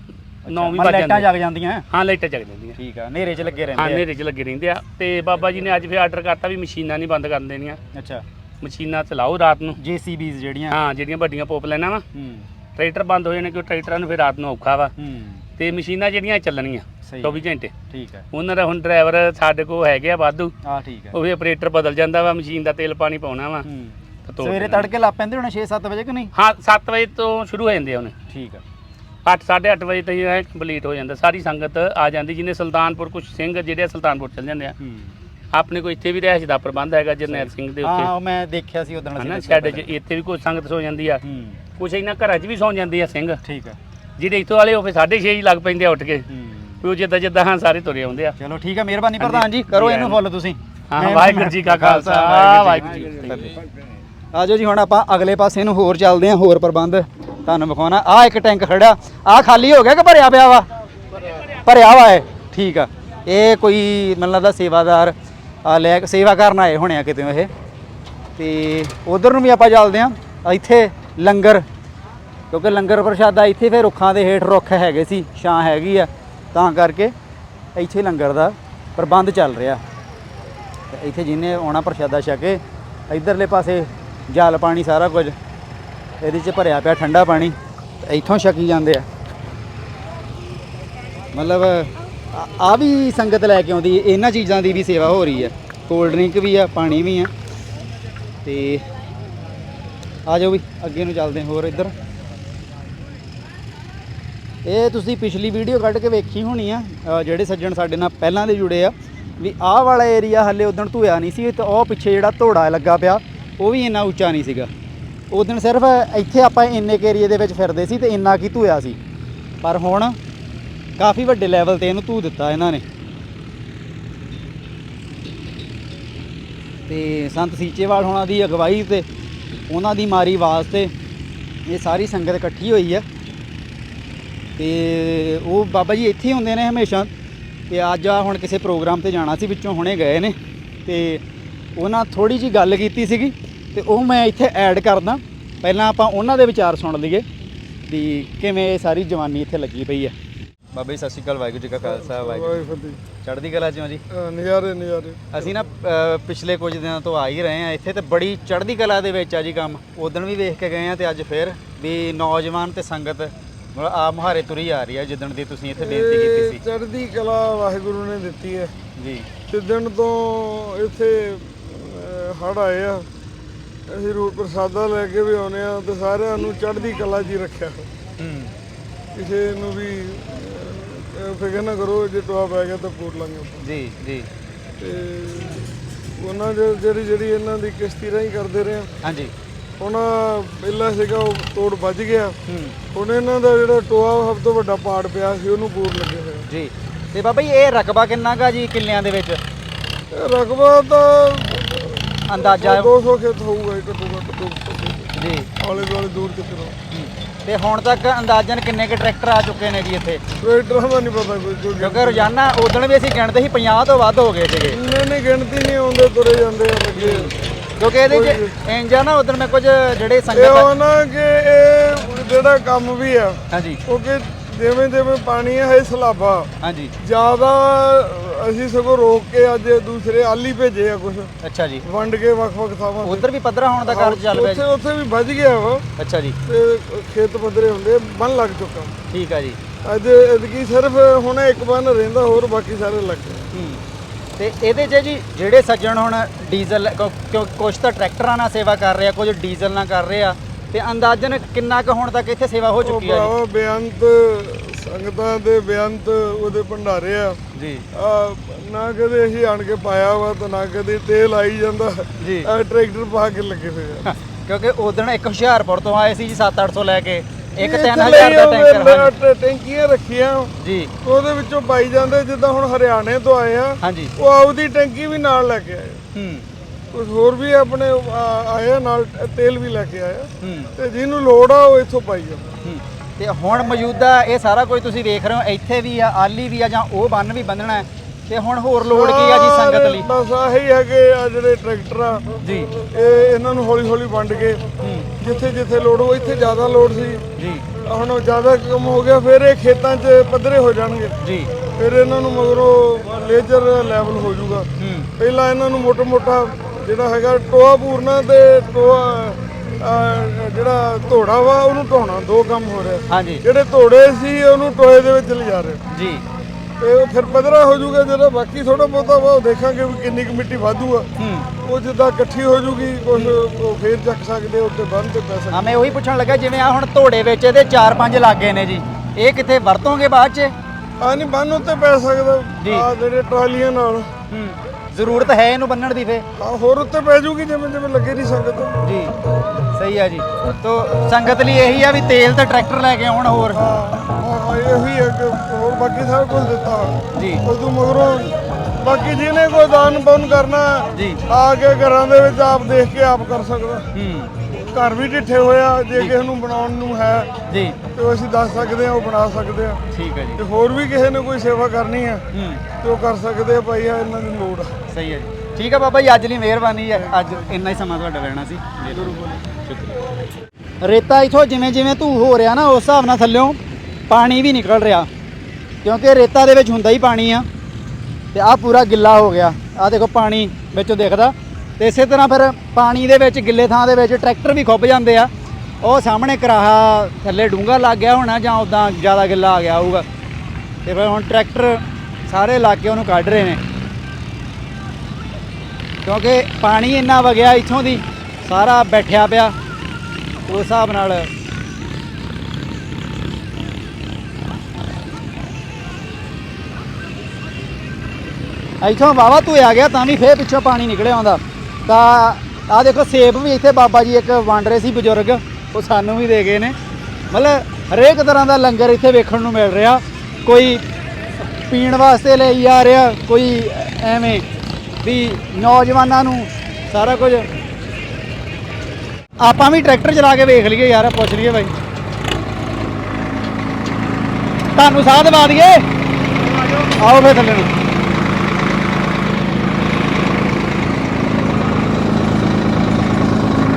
[SPEAKER 4] 9 ਵੀ
[SPEAKER 1] ਮਤਲਬ
[SPEAKER 4] ਵੱਜ
[SPEAKER 1] ਲਾਈਟਾਂ
[SPEAKER 4] ਜਾਂਦੇ
[SPEAKER 1] ਜਗ ਜਾਂਦੀਆਂ।
[SPEAKER 4] ਹਾਂ ਲਾਈਟਾਂ ਜਗ ਜਾਂਦੀਆਂ।
[SPEAKER 1] ਠੀਕ ਆ ਹਨੇਰੇ 'ਚ ਲੱਗੇ
[SPEAKER 4] ਹਾਂ
[SPEAKER 1] ਰਹਿੰਦੇ ਆ।
[SPEAKER 4] ਹਨੇਰੇ 'ਚ ਲੱਗੇ ਰਹਿੰਦੇ ਆ। ਤੇ ਬਾਬਾ ਜੀ ਨੇ ਅੱਜ ਫਿਰ ਆਰਡਰ ਕਰਤਾ ਵੀ ਮਸ਼ੀਨਾਂ ਨਹੀਂ ਬੰਦ ਕਰਨ ਦੇਣੀਆਂ।
[SPEAKER 1] ਅੱਛਾ।
[SPEAKER 4] ਮਸ਼ੀਨਾਂ ਚਲਾਓ ਰਾਤ ਨੂੰ।
[SPEAKER 1] ਜੀਸੀਬੀਜ਼ ਜਿਹੜੀਆਂ।
[SPEAKER 4] ਹਾਂ ਜਿਹੜੀਆਂ ਵੱਡੀਆਂ ਪੋਪ ਲੈਣਾ ਵਾ।
[SPEAKER 1] ਹੂੰ।
[SPEAKER 4] ਟਰੈਕਟਰ ਬੰਦ ਹੋ ਜਾਣੇ ਕਿਉਂ? ਟਰੈਕਟਰਾਂ ਨੂੰ ਫਿਰ ਰਾਤ ਨੂੰ ਔਖਾ ਵਾ।
[SPEAKER 1] ਹੂੰ।
[SPEAKER 4] ਤੇ ਮਸ਼ੀਨਾਂ ਜਿਹੜੀਆਂ ਇਹ ਚੱਲਣੀਆਂ
[SPEAKER 1] ਸਹੀ।
[SPEAKER 4] 24 ਘੰਟੇ।
[SPEAKER 1] ਠੀਕ ਹੈ
[SPEAKER 4] ਉਹਨਾਂ ਦਾ ਹੁਣ ਡਰਾਈਵਰ ਸਾਡੇ ਕੋਲ ਹੈਗੇ ਆ ਵਾਧੂ।
[SPEAKER 1] ਆ ਠੀਕ ਹੈ
[SPEAKER 4] ਉਹ ਵੀ ਆਪਰੇਟਰ ਬਦਲ ਜਾਂਦਾ ਵਾ ਮਸ਼ੀਨ ਦਾ ਤੇਲ ਪਾਣੀ ਪਾਉਣਾ ਵਾ।
[SPEAKER 1] ਹੂੰ।
[SPEAKER 4] ਤਾਂ
[SPEAKER 1] ਸਵੇਰੇ
[SPEAKER 4] ਦੇਣਾ।
[SPEAKER 1] ਤੜਕੇ ਲੱਗ ਪੈਂਦੇ ਹੋਣੇ 6-7 ਵਜੇ ਕਿ ਨਹੀਂ?
[SPEAKER 4] ਹਾਂ 7 ਵਜੇ ਤੋਂ ਸ਼ੁਰੂ ਹੋ ਜਾਂਦੇ ਆ ਉਹਨੇ।
[SPEAKER 1] ਠੀਕ ਹੈ
[SPEAKER 4] 8 8:30 ਵਜੇ ਤੱਕ ਇਹ ਕੰਪਲੀਟ ਹੋ ਜਾਂਦਾ। ਸਾਰੀ ਸੰਗਤ ਆ ਜਾਂਦੀ ਜਿਹਨੇ ਸੁਲਤਾਨਪੁਰ ਕੁਝ ਸਿੰਘ ਜਿਹੜੇ ਆ ਸੁਲਤਾਨਪੁਰ ਚਲ ਜਾਂਦੇ ਆ। ਆਪਣੇ ਕੋਲ ਇੱਥੇ ਵੀ ਰਹਿਸ਼ ਦਾ ਪ੍ਰਬੰਧ ਹੈਗਾ ਜਰਨੈਲ ਸਿੰਘ ਦੇ ਉੱਤੇ।
[SPEAKER 1] ਹਾਂ ਮੈਂ ਦੇਖਿਆ ਸੀ ਉਦੋਂ
[SPEAKER 4] ਹਨਾ ਸ਼ੈੱਡ 'ਚ ਇੱਥੇ ਵੀ ਕੋਈ ਸੰਗਤ ਸੋ ਜਾਂਦੀ ਆ। ਕੁਛ ਇਹਨਾਂ ਘਰਾਂ 'ਚ ਵੀ ਸੌਂ ਜਾਂਦੇ ਆ ਸਿੰਘ।
[SPEAKER 1] ਠੀਕ ਹੈ
[SPEAKER 4] ਜਿਹੜੇ ਇੱਥੋਂ ਵਾਲੇ ਉਹ ਫਿਰ 6:30 ਹੀ ਲੱਗ ਪੈਂਦੇ ਆ ਉੱਠ ਕੇ। ਵੀ ਉਹ ਜਿੱਦਾਂ ਜਿੱਦਾਂ ਹਾਂ ਸਾਰੇ ਤੁਰੇ ਆਉਂਦੇ ਆ।
[SPEAKER 1] ਚਲੋ ਠੀਕ ਹੈ ਮਿਹਰਬਾਨੀ ਪ੍ਰਧਾਨ ਜੀ। ਕਰੋ ਇਹਨੂੰ ਫੁੱਲ ਤੁਸੀਂ।
[SPEAKER 4] ਹਾਂ, ਵਾਹਿਗੁਰੂ ਜੀ ਕਾ ਖਾਲਸਾ, ਵਾਹਿਗੁਰੂ ਜੀ
[SPEAKER 1] ਆਜੋ ਜੀ ਹੁਣ ਆਪਾਂ ਅਗਲੇ ਪਾਸੇ ਨੂੰ ਹੋਰ ਚੱਲਦੇ ਹਾਂ ਹੋਰ ਪ੍ਰਬੰਧ। ਤੁਹਾਨੂੰ ਵਿਖਾਉਣਾ। ਆ ਇੱਕ ਟੈਂਕ ਖੜਾ ਆ ਖਾਲੀ ਹੋ ਗਿਆ ਕਿ ਭਰਿਆ ਪਿਆ ਵਾ? ਭਰਿਆ ਵਾ ਹੈ ਠੀਕ ਆ। ਇਹ ਕੋਈ ਮੈਨੂੰ ਲੱਗਦਾ ਸੇਵਾਦਾਰ ਆ ਲੈ ਸੇਵਾ ਕਰਨ ਆਏ ਹੋਣੇ ਆ ਕਿਤੇ ਇਹ। ਤੇ ਉਧਰ ਨੂੰ ਵੀ ਆਪਾਂ ਚੱਲਦੇ ਹਾਂ ਇੱਥੇ ਲੰਗਰ। ਕਿਉਂਕਿ ਲੰਗਰ ਪ੍ਰਸ਼ਾਦਾ ਇੱਥੇ ਫਿਰ ਰੁੱਖਾਂ ਦੇ ਹੇਠ ਰੁੱਖ ਹੈਗੇ ਸੀ, ਛਾਂ ਹੈਗੀ ਆ। ਤਾਂ ਕਰਕੇ ਇੱਥੇ ਲੰਗਰ ਦਾ ਪ੍ਰਬੰਧ ਚੱਲ ਰਿਹਾ। ਇੱਥੇ ਜਿਹਨੇ ਆਉਣਾ ਪ੍ਰਸ਼ਾਦਾ ਛਕੇ ਇਧਰਲੇ ਪਾਸੇ ਜਲ ਪਾਣੀ ਸਾਰਾ ਕੁਝ। ਇਹਦੇ 'ਚ ਭਰਿਆ ਪਿਆ ਠੰਡਾ ਪਾਣੀ ਤੇ ਇੱਥੋਂ ਛਕੀ ਜਾਂਦੇ ਆ। ਮਤਲਬ, ਆ- ਵੀ ਸੰਗਤ ਲੈ ਕੇ ਆਉਂਦੀ ਹੈ ਇਹਨਾਂ ਚੀਜ਼ਾਂ ਦੀ ਵੀ ਸੇਵਾ ਹੋ ਰਹੀ ਹੈ ਕੋਲਡ ਡਰਿੰਕ ਵੀ ਆ, ਪਾਣੀ ਵੀ ਆ। ਤੇ ਆ ਜਾਓ ਵੀ, ਅੱਗੇ ਨੂੰ ਚੱਲਦੇ ਹੋਰ ਇੱਧਰ। ਇਹ ਤੁਸੀਂ ਪਿਛਲੀ ਵੀਡੀਓ ਕੱਢ ਕੇ ਵੇਖੀ ਹੋਣੀ ਆ ਜਿਹੜੇ ਸੱਜਣ ਸਾਡੇ ਨਾਲ ਪਹਿਲਾਂ ਦੇ ਜੁੜੇ ਆ, ਵੀ ਆਹ ਵਾਲਾ ਏਰੀਆ ਹੱਲੇ ਉਦੋਂ ਧੋਇਆ ਨਹੀਂ ਸੀ, ਤੇ ਉਹ ਪਿੱਛੇ ਜਿਹੜਾ ਧੋੜਾ ਲੱਗਾ ਪਿਆ, ਉਹ ਵੀ ਇੰਨਾ ਉੱਚਾ ਨਹੀਂ ਸੀਗਾ। ਉਹ ਦਿਨ ਸਿਰਫ ਇੱਥੇ ਆਪਾਂ ਇੰਨੇ ਕੁ ਏਰੀਏ ਦੇ ਵਿੱਚ ਫਿਰਦੇ ਸੀ ਤੇ ਇੰਨਾ ਕੀ ਧੂਇਆ ਸੀ। ਪਰ ਹੁਣ ਕਾਫੀ ਵੱਡੇ ਲੈਵਲ ਤੇ ਇਹਨੂੰ ਧੂ ਦਿੱਤਾ ਇਹਨਾਂ ਨੇ। ਤੇ ਸੰਤ ਸੀਚੇਵਾਲ ਹੋਣਾ ਦੀ ਅਗਵਾਈ ਤੇ ਉਹਨਾਂ ਦੀ ਮਾਰੀ ਆਵਾਜ਼ ਤੇ ਇਹ ਸਾਰੀ ਸੰਗਤ ਇਕੱਠੀ ਹੋਈ ਹੈ ਤੇ ਉਹ ਬਾਬਾ ਜੀ ਇੱਥੇ ਹੀ ਹੁੰਦੇ ਨੇ ਹਮੇਸ਼ਾ। ਤੇ ਅੱਜ ਆ ਹੁਣ ਕਿਸੇ ਪ੍ਰੋਗਰਾਮ ਤੇ ਜਾਣਾ ਸੀ, ਵਿੱਚੋਂ ਹੁਣੇ ਗਏ ਨੇ। ਤੇ ਉਹਨਾਂ ਥੋੜੀ ਜੀ ਗੱਲ ਕੀਤੀ ਸੀਗੀ। ਤੇ ਉਹ ਮੈਂ ਇੱਥੇ ਐਡ ਕਰਦਾ। ਪਹਿਲਾਂ ਆਪਾਂ ਉਹਨਾਂ ਦੇ ਵਿਚਾਰ ਸੁਣ ਲਈਏ ਵੀ ਕਿਵੇਂ ਇਹ ਸਾਰੀ ਜਵਾਨੀ ਇੱਥੇ ਲੱਗੀ ਪਈ ਹੈ। ਬਾਬਾ ਜੀ ਸਤਿ ਸ਼੍ਰੀ ਅਕਾਲ ਵਾਹਿਗੁਰੂ ਜੀ ਕਾ ਖਾਲਸਾ ਵਾਹਿਗੁਰੂ ਚੜ੍ਹਦੀ ਕਲਾ ਚੋਂ ਜੀ?
[SPEAKER 6] ਨਜ਼ਾਰੇ ਨਜ਼ਾਰੇ
[SPEAKER 1] ਅਸੀਂ ਨਾ ਅ, ਪਿਛਲੇ ਕੁਝ ਦਿਨਾਂ ਤੋਂ ਆ ਹੀ ਰਹੇ ਆ ਇੱਥੇ ਤੇ ਬੜੀ ਚੜ੍ਹਦੀ ਕਲਾ ਦੇ ਵਿੱਚ ਆ ਜੀ ਕੰਮ। ਉਦੋਂ ਵੀ ਵੇਖ ਕੇ ਗਏ ਆ ਤੇ ਅੱਜ ਫੇਰ ਵੀ ਨੌਜਵਾਨ ਤੇ ਸੰਗਤ ਮਤਲਬ ਆ ਮੁਹਾਰੇ ਤੁਰੀ ਆ ਰਹੀ ਆ ਜਿੱਦਣ ਦੀ ਤੁਸੀਂ ਇੱਥੇ ਬੇਨਤੀ ਕੀਤੀ ਸੀ।
[SPEAKER 6] ਚੜ੍ਹਦੀ ਕਲਾ ਵਾਹਿਗੁਰੂ ਨੇ ਦਿੱਤੀ ਹੈ।
[SPEAKER 1] ਜੀ।
[SPEAKER 6] ਜਿੱਦਣ ਤੋਂ ਇੱਥੇ ਹੜ ਆਏ ਆ। ਅਸੀਂ ਰੂਪ ਪ੍ਰਸਾਦਾ ਲੈ ਕੇ ਵੀ ਆਉਨੇ ਆ ਤੇ ਸਾਰਿਆਂ ਨੂੰ ਚੜ੍ਹਦੀ ਕਲਾ ਹੀ ਰੱਖਿਆ।
[SPEAKER 1] ਹੂੰ।
[SPEAKER 6] ਕਿਸੇ ਨੂੰ ਵੀ ਅਹ, ਫਿਕਰ ਨਾ ਕਰੋ ਜੇ ਟੋਆ ਪੈ ਗਿਆ ਤਾਂ ਪੂਰ ਲਾਂਗੇ ਆਪਾਂ।
[SPEAKER 1] ਜੀ ਜੀ।
[SPEAKER 6] ਤੇ ਉਹਨਾਂ ਦੇ ਜਿਹੜੀ ਜਿਹੜੀ ਇਹਨਾਂ ਦੀ ਕਿਸ਼ਤੀ ਰਾਹੀਂ ਕਰਦੇ ਰਹੇ ਆ
[SPEAKER 1] ਹਾਂਜੀ।
[SPEAKER 6] ਉਹਨਾਂ ਪਹਿਲਾਂ ਸੀਗਾ ਉਹ ਤੋੜ ਵੱਜ ਗਿਆ।
[SPEAKER 1] ਹੂੰ।
[SPEAKER 6] ਹੁਣ ਇਹਨਾਂ ਦਾ ਜਿਹੜਾ ਟੋਆ ਸਭ ਤੋਂ ਵੱਡਾ ਪਾੜ ਪਿਆ ਸੀ ਉਹਨੂੰ ਪੂਰ ਲੱਗੇ ਹੋਏ ਆ।
[SPEAKER 1] ਜੀ। ਤੇ ਬਾਬਾ ਜੀ ਇਹ ਰਕਬਾ ਕਿੰਨਾ ਕਾ ਜੀ ਕਿੱਲਿਆਂ ਦੇ ਵਿੱਚ?
[SPEAKER 6] ਇਹ ਰਕਬਾ ਤਾਂ
[SPEAKER 1] ਅੰਦਾਜ਼ਾ
[SPEAKER 6] 200 ਖੇਤ ਹੋਊਗਾ ਇਹ ਘੱਟੋ ਘੱਟ 200 ਖੇਤ।
[SPEAKER 1] ਜੀ।
[SPEAKER 6] ਆਲੇ ਦੁਆਲੇ ਦੂਰ
[SPEAKER 1] ਹੂੰ। ਤੇ ਹੁਣ ਤੱਕ ਅੰਦਾਜ਼ਨ ਕਿੰਨੇ ਕੇ ਟਰੈਕਟਰ ਆ ਚੁੱਕੇ ਨੇ ਜੀ ਇੱਥੇ?
[SPEAKER 6] ਟਰੈਕਟਰਾਂ ਦਾ ਨਹੀਂ ਪਤਾ ਕੋਈ ਕੋਈ
[SPEAKER 1] ਕਿਉਂਕਿ ਰੋਜ਼ਾਨਾ ਉਦੋਂ ਵੀ ਅਸੀਂ ਗਿਣਦੇ ਸੀ 50 ਤੋਂ ਵੱਧ ਹੋ ਗਏ ਸੀਗੇ।
[SPEAKER 6] ਇੰਨੇ ਨਹੀਂ ਗਿਣਤੀ ਨਹੀਂ ਆਉਂਦੇ ਤੁਰੇ ਜਾਂਦੇ ਆ ਲੱਗੇ
[SPEAKER 1] ਕਿਉਂਕਿ ਇਹਦੇ ਚ ਇੰਜ ਆ ਨਾ ਉਦੋਂ ਮੈਂ ਕੁਝ ਜਿਹੜੇ
[SPEAKER 6] ਇਹ
[SPEAKER 1] ਸੰਗਤ
[SPEAKER 6] ਉਹ ਨਾ ਕਿ ਇਹ ਜਿਹੜਾ ਕੰਮ ਵੀ ਆ
[SPEAKER 1] ਹਾਂਜੀ।
[SPEAKER 6] ਕਿਉਂਕਿ ਜਿਵੇਂ ਜਿਵੇਂ ਪਾਣੀ ਹੈ ਇਹ ਸਲਾਬਾ।
[SPEAKER 1] ਹਾਂਜੀ।
[SPEAKER 6] ਜ਼ਿਆਦਾ ਅਸੀਂ ਸਗੋਂ ਰੋਕ ਕੇ ਅੱਜ ਦੂਸਰੇ ਆਲੀ ਭੇਜੇ ਆ ਕੁਝ
[SPEAKER 1] ਅੱਛਾ ਜੀ।
[SPEAKER 6] ਵੰਡ ਕੇ ਵੱਖ-ਵੱਖ ਥਾਵਾਂ ਤੇ।
[SPEAKER 1] ਉਧਰ ਵੀ ਪੱਧਰਾ ਹੋਣ ਦਾ ਕਾਰਜ ਚੱਲ ਪਿਆ ਜੀ।
[SPEAKER 6] ਉੱਥੇ ਉੱਥੇ ਵੀ ਵੱਜ ਗਿਆ ਵਾ।
[SPEAKER 1] ਅੱਛਾ ਜੀ।
[SPEAKER 6] ਤੇ ਖੇਤ ਪੱਧਰੇ ਹੁੰਦੇ ਬੰਨ ਲੱਗ ਚੁੱਕਾ।
[SPEAKER 1] ਠੀਕ ਆ ਜੀ।
[SPEAKER 6] ਅੱਜ ਇਦਕੀ ਸਿਰਫ ਹੁਣ ਇੱਕ ਬੰਨ ਰਹਿੰਦਾ ਹੋਰ ਬਾਕੀ ਸਾਰੇ ਲੱਗ ਗਏ।
[SPEAKER 1] ਹੂੰ। ਤੇ ਇਹਦੇ 'ਚ ਜੀ ਜਿਹੜੇ ਸੱਜਣ ਹੁਣ ਡੀਜ਼ਲ ਕਿਉਂ- ਕਿਉਂ ਕੁਝ ਤਾਂ ਟਰੈਕਟਰਾਂ ਨਾਲ ਸੇਵਾ ਕਰ ਰਹੇ ਆ ਕੁਝ ਡੀਜ਼ਲ ਨਾਲ ਕਰ ਰਹੇ ਆ। ਤੇ ਅੰਦਾਜ਼ਨ ਕਿੰਨਾ ਕੁ ਹੁਣ ਤੱਕ ਇੱਥੇ ਸੇਵਾ ਹੋ
[SPEAKER 6] ਉਹ
[SPEAKER 1] ਚੁੱਕੀ ਆ
[SPEAKER 6] ਭਰਾਵਾ ਬੇਅੰਤ ਸੰਗਤਾਂ ਦੇ ਬੇਅੰਤ ਉਹਦੇ ਭੰਡਾਰੇ ਆ।
[SPEAKER 1] ਜੀ।
[SPEAKER 6] ਨਾ ਕਦੇ ਅਸੀਂ ਆਣ ਕੇ ਪਾਇਆ ਵਾ ਤਾਂ ਨਾ ਕਦੇ ਤੇਲ ਆਈ ਜਾਂਦਾ।
[SPEAKER 1] ਜੀ।
[SPEAKER 6] ਟਰੈਕਟਰ ਪਾ ਕੇ ਲੱਗੇ ਹੋਏ ਆ।
[SPEAKER 1] ਕਿਉਂਕਿ ਉਦੋਂ ਇੱਕ ਹੁਸ਼ਿਆਰਪੁਰ ਤੋਂ ਆਏ ਸੀ ਜੀ 7-800 ਲੈ ਕੇ। ਇੱਕ
[SPEAKER 6] ਇੱਥੇ
[SPEAKER 1] 3000
[SPEAKER 6] ਲਈ
[SPEAKER 1] ਦਾ ਟੈਂਕਰ
[SPEAKER 6] ਟੈਂਕੀਆਂ ਰੱਖੀਆਂ।
[SPEAKER 1] ਜੀ।
[SPEAKER 6] ਉਹਦੇ ਵਿੱਚੋਂ ਪਾਈ ਜਾਂਦੇ ਜਿੱਦਾਂ ਹੁਣ ਹਰਿਆਣੇ ਤੋਂ ਆਏ ਆ।
[SPEAKER 1] ਹਾਂਜੀ।
[SPEAKER 6] ਉਹ ਆਪਦੀ ਟੈਂਕੀ ਵੀ ਨਾਲ ਲੈ ਕੇ ਆਏ।
[SPEAKER 1] ਹੂੰ।
[SPEAKER 6] ਕੁਝ ਹੋਰ ਵੀ ਆਪਣੇ ਆ- ਆਏ ਆ ਨਾਲ ਤੇਲ ਵੀ ਲੈ ਕੇ ਆਏ ਆ।
[SPEAKER 1] ਹੂੰ।
[SPEAKER 6] ਤੇ ਜਿਹਨੂੰ ਲੋੜ ਆ ਉਹ ਇੱਥੋਂ ਪਾਈ ਜਾਂਦਾ।
[SPEAKER 1] ਤੇ ਹੁਣ ਮੌਜੂਦਾ ਇਹ ਸਾਰਾ ਕੁਝ ਤੁਸੀਂ ਵੇਖ ਰਹੇ ਹੋ ਇੱਥੇ ਵੀ ਆ ਆਲੀ ਵੀ ਆ ਜਾਂ ਉਹ ਬੰਨ ਵੀ ਬੰਨਣਾ ਹੈ ਤੇ ਹੁਣ ਹੋਰ ਲੋੜ ਕੀ ਆ ਜੀ ਸੰਗਤ ਲਈ?
[SPEAKER 6] ਬਸ ਆਹੀ ਹੈ ਕਿ ਆ ਜਿਹੜੇ ਟਰੈਕਟਰ। ਆ
[SPEAKER 1] ਜੀ।
[SPEAKER 6] ਇਹ ਇਹਨਾਂ ਨੂੰ ਹੌਲੀ ਹੌਲੀ ਵੰਡ ਕੇ ਜਿੱਥੇ ਜਿੱਥੇ ਲੋੜ ਹੋ ਇੱਥੇ ਜ਼ਿਆਦਾ ਲੋੜ ਸੀ।
[SPEAKER 1] ਜੀ।
[SPEAKER 6] ਹੁਣ ਜ਼ਿਆਦਾ ਕੰਮ ਹੋ ਗਿਆ ਫਿਰ ਇਹ ਖੇਤਾਂ 'ਚ ਪੱਧਰੇ ਹੋ ਜਾਣਗੇ।
[SPEAKER 1] ਜੀ।
[SPEAKER 6] ਫਿਰ ਇਹਨਾਂ ਨੂੰ ਮਗਰੋਂ ਲੇਜ਼ਰ ਲੈਵਲ ਹੋ ਜਾਊਗਾ। ਪਹਿਲਾਂ ਇਹਨਾਂ ਨੂੰ ਮੋਟਾ ਮੋਟਾ ਜਿਹੜਾ ਹੈਗਾ ਟੋਆ ਪੂਰਨਾ ਤੇ ਟੋਆ ਜਿਹੜਾ ਧੋੜਾ ਵਾ ਉਹਨੂੰ ਢੋਣਾ ਦੋ ਕੰਮ ਹੋ ਰਿਹਾ।
[SPEAKER 1] ਹਾਂਜੀ।
[SPEAKER 6] ਜਿਹੜੇ ਧੋੜੇ ਸੀ ਉਹਨੂੰ ਟੋਏ ਦੇ ਵਿੱਚ ਲਿਜਾ ਰਹੇ।
[SPEAKER 1] ਜੀ।
[SPEAKER 6] ਤੇ ਉਹ ਫਿਰ ਪੱਧਰਾ ਹੋ ਜਾਊਗਾ ਜਿਹੜਾ ਬਾਕੀ ਥੋੜਾ ਬਹੁਤਾ ਵਾ ਉਹ ਦੇਖਾਂਗੇ ਵੀ ਕਿੰਨੀ ਕੁ ਮਿੱਟੀ ਵਾਧੂ ਆ। ਉਹ ਜਿੱਦਾਂ ਇਕੱਠੀ ਹੋ ਜੂਗੀ ਕੁਝ ਉਹ ਫੇਰ ਚੱਕ ਸਕਦੇ ਉੱਤੇ ਬੰਨ ਤੇ ਪੈ ਸਕਦੇ।
[SPEAKER 1] ਹਾਂ ਮੈਂ ਉਹੀ ਪੁੱਛਣ ਲੱਗਾ ਜਿਵੇਂ ਆ ਹੁਣ ਧੋੜੇ ਵਿੱਚ ਇਹਦੇ 4-5 ਲੱਗੇ ਨੇ ਜੀ ਇਹ ਕਿੱਥੇ ਵਰਤੋਗੇ ਬਾਅਦ 'ਚ?
[SPEAKER 6] ਆ ਨਹੀਂ ਬੰਨ ਉੱਤੇ ਪੈ ਸਕਦਾ। ਆ ਜਿਹੜੇ ਟਰਾਲੀਆਂ ਨਾਲ।
[SPEAKER 1] ਹੂੰ। ਜ਼ਰੂਰਤ ਹੈ ਇਹਨੂੰ ਬੰਨਣ ਦੀ ਫੇ
[SPEAKER 6] ਆ ਹੋਰ ਉੱਤੇ ਪੈ ਜੂਗੀ ਜਿਵੇਂ ਜਿਵੇਂ ਲੱਗੇ ਨਹੀਂ ਸੰਗਤ
[SPEAKER 1] ਜੀ ਸਹੀ ਆ ਜੀ। ਤੋ ਸੰਗਤ ਲਈ ਇਹੀ ਆ ਵੀ ਤੇਲ ਤੇ ਟਰੈਕਟਰ ਲੈ ਕੇ ਆਉਣ ਹੋਰ।
[SPEAKER 6] ਹਾਂ ਇਹੀ ਹੈ ਕਿ ਹੋਰ ਬਾਕੀ ਸਾਰਾ ਕੁਝ ਦਿੱਤਾ।
[SPEAKER 1] ਜੀ।
[SPEAKER 6] ਉਦੋਂ ਮਗਰੋਂ ਬਾਕੀ ਜਿਹਨੇ ਕੋਈ ਦਾਨ ਪੁੰਨ ਕਰਨਾ
[SPEAKER 1] ਜੀ।
[SPEAKER 6] ਆ ਕੇ ਘਰਾਂ ਦੇ ਵਿੱਚ ਆਪ ਦੇਖ ਕੇ ਆਪ ਕਰ ਸਕਦਾ।
[SPEAKER 1] ਹੂੰ।
[SPEAKER 6] ਘਰ ਵੀ ਢਿੱਠੇ ਹੋਇਆ ਜੇ ਕਿਸੇ ਨੂੰ ਬਣਾਉਣ ਨੂੰ ਹੈ
[SPEAKER 1] ਜੀ।
[SPEAKER 6] ਤੇ ਅਸੀਂ ਦੱਸ ਸਕਦੇ ਆ ਉਹ ਬਣਾ ਸਕਦੇ ਆ।
[SPEAKER 1] ਠੀਕ ਹੈ ਜੀ।
[SPEAKER 6] ਤੇ ਹੋਰ ਵੀ ਕਿਸੇ ਨੇ ਕੋਈ ਸੇਵਾ ਕਰਨੀ ਆ
[SPEAKER 1] ਹੂੰ।
[SPEAKER 6] ਤੇ ਉਹ ਕਰ ਸਕਦੇ ਆ ਭਾਈ ਆ ਇਹਨਾਂ ਦੀ ਲੋੜ
[SPEAKER 1] ਸਹੀ ਹੈ ਜੀ। ਠੀਕ ਆ ਬਾਬਾ ਜੀ ਅੱਜ ਲਈ ਮਿਹਰਬਾਨੀ ਹੈ। ਅੱਜ ਇੰਨਾ ਹੀ ਸਮਾਂ ਤੁਹਾਡਾ ਲੈਣਾ ਸੀ। ਸ਼ੁਕਰੀਆ। ਰੇਤਾ ਇਥੋਂ ਜਿਵੇਂ ਜਿਵੇਂ ਧੂ ਹੋ ਰਿਹਾ ਨਾ ਉਸ ਹਿਸਾਬ ਨਾਲ ਥੱਲਿਓਂ ਪਾਣੀ ਵੀ ਨਿਕਲ ਰਿਹਾ। ਕਿਉਂਕਿ ਰੇਤਾ ਦੇ ਵਿੱਚ ਹੁੰਦਾ ਹੀ ਪਾਣੀ ਆ। ਤੇ ਆ ਪੂਰਾ ਗਿੱਲਾ ਹੋ ਗਿਆ। ਆ ਦੇਖੋ ਪਾਣੀ ਵਿੱਚੋਂ ਦਿਖਦਾ। ਤੇ ਇਸੇ ਤਰ੍ਹਾਂ ਫਿਰ ਪਾਣੀ ਦੇ ਵਿੱਚ, ਗਿੱਲੇ ਥਾਂ ਦੇ ਵਿੱਚ ਟਰੈਕਟਰ ਵੀ ਖੁੱਭ ਜਾਂਦੇ ਆ। ਉਹ ਸਾਹਮਣੇ ਕਰਾਹਾ ਥੱਲੇ ਡੂੰਗਾ ਲੱਗ ਗਿਆ ਹੋਣਾ ਜਾਂ ਉਦਾਂ ਜ਼ਿਆਦਾ ਗਿੱਲਾ ਆ ਗਿਆ ਹੋਊਗਾ। ਤੇ ਫਿਰ ਹੁਣ ਟਰੈਕਟਰ ਸਾਰੇ ਇਲਾਕੇ ਉਹਨੂੰ ਕੱਢ ਰਹੇ ਨੇ। ਕਿਉਂਕਿ ਪਾਣੀ ਇੰਨਾ ਵਗਿਆ ਇੱਥੋਂ ਦੀ, ਸਾਰਾ ਬੈਠਿਆ ਪਿਆ। ਉਸ ਹਿਸਾਬ ਨਾਲ ਇੱਥੋਂ ਵਾਵਾ ਧੋਇਆ ਗਿਆ ਤਾਂ ਵੀ ਫੇਰ ਪਿੱਛੋਂ ਪਾਣੀ ਨਿਕਲਿਆ ਆਉਂਦਾ। ਤਾਂ ਆ ਦੇਖੋ ਸੇਬ ਵੀ ਇੱਥੇ ਬਾਬਾ ਜੀ ਇੱਕ ਵੰਡ ਰਹੇ ਸੀ ਬਜ਼ੁਰਗ, ਉਹ ਸਾਨੂੰ ਵੀ ਦੇ ਗਏ ਨੇ। ਮਤਲਬ ਹਰੇਕ ਤਰ੍ਹਾਂ ਦਾ ਲੰਗਰ ਇੱਥੇ ਵੇਖਣ ਨੂੰ ਮਿਲ ਰਿਹਾ। ਕੋਈ ਪੀਣ ਵਾਸਤੇ ਲਈ ਆ ਰਿਹਾ, ਕੋਈ ਐਵੇਂ ਵੀ ਨੌਜਵਾਨਾਂ ਨੂੰ ਸਾਰਾ ਕੁਝ। ਆਪਾਂ ਵੀ ਟਰੈਕਟਰ ਚਲਾ ਕੇ ਵੇਖ ਲਈਏ ਯਾਰ, ਪੁੱਛ ਲਈਏ ਬਾਈ। ਤੁਹਾਨੂੰ ਸਾਹ ਦਵਾ ਦਈਏ? ਆਓ ਫੇਰ ਥੱਲੇ ਨੂੰ ਪਹਿਲੇ ਜੀ
[SPEAKER 4] ਸਹੀ ਹੈ ਵੇਖ ਲਓ ਆ ਵੀ ਰੇਸ ਵਿੱਚ ਚਲਾ ਲਓ ਭਾਵੇਂ
[SPEAKER 1] ਠੀਕ ਹੈ
[SPEAKER 4] ਪੂਰੀ ਫੁੱਲ ਤੇ ਚੱਲਦੀ ਹੈ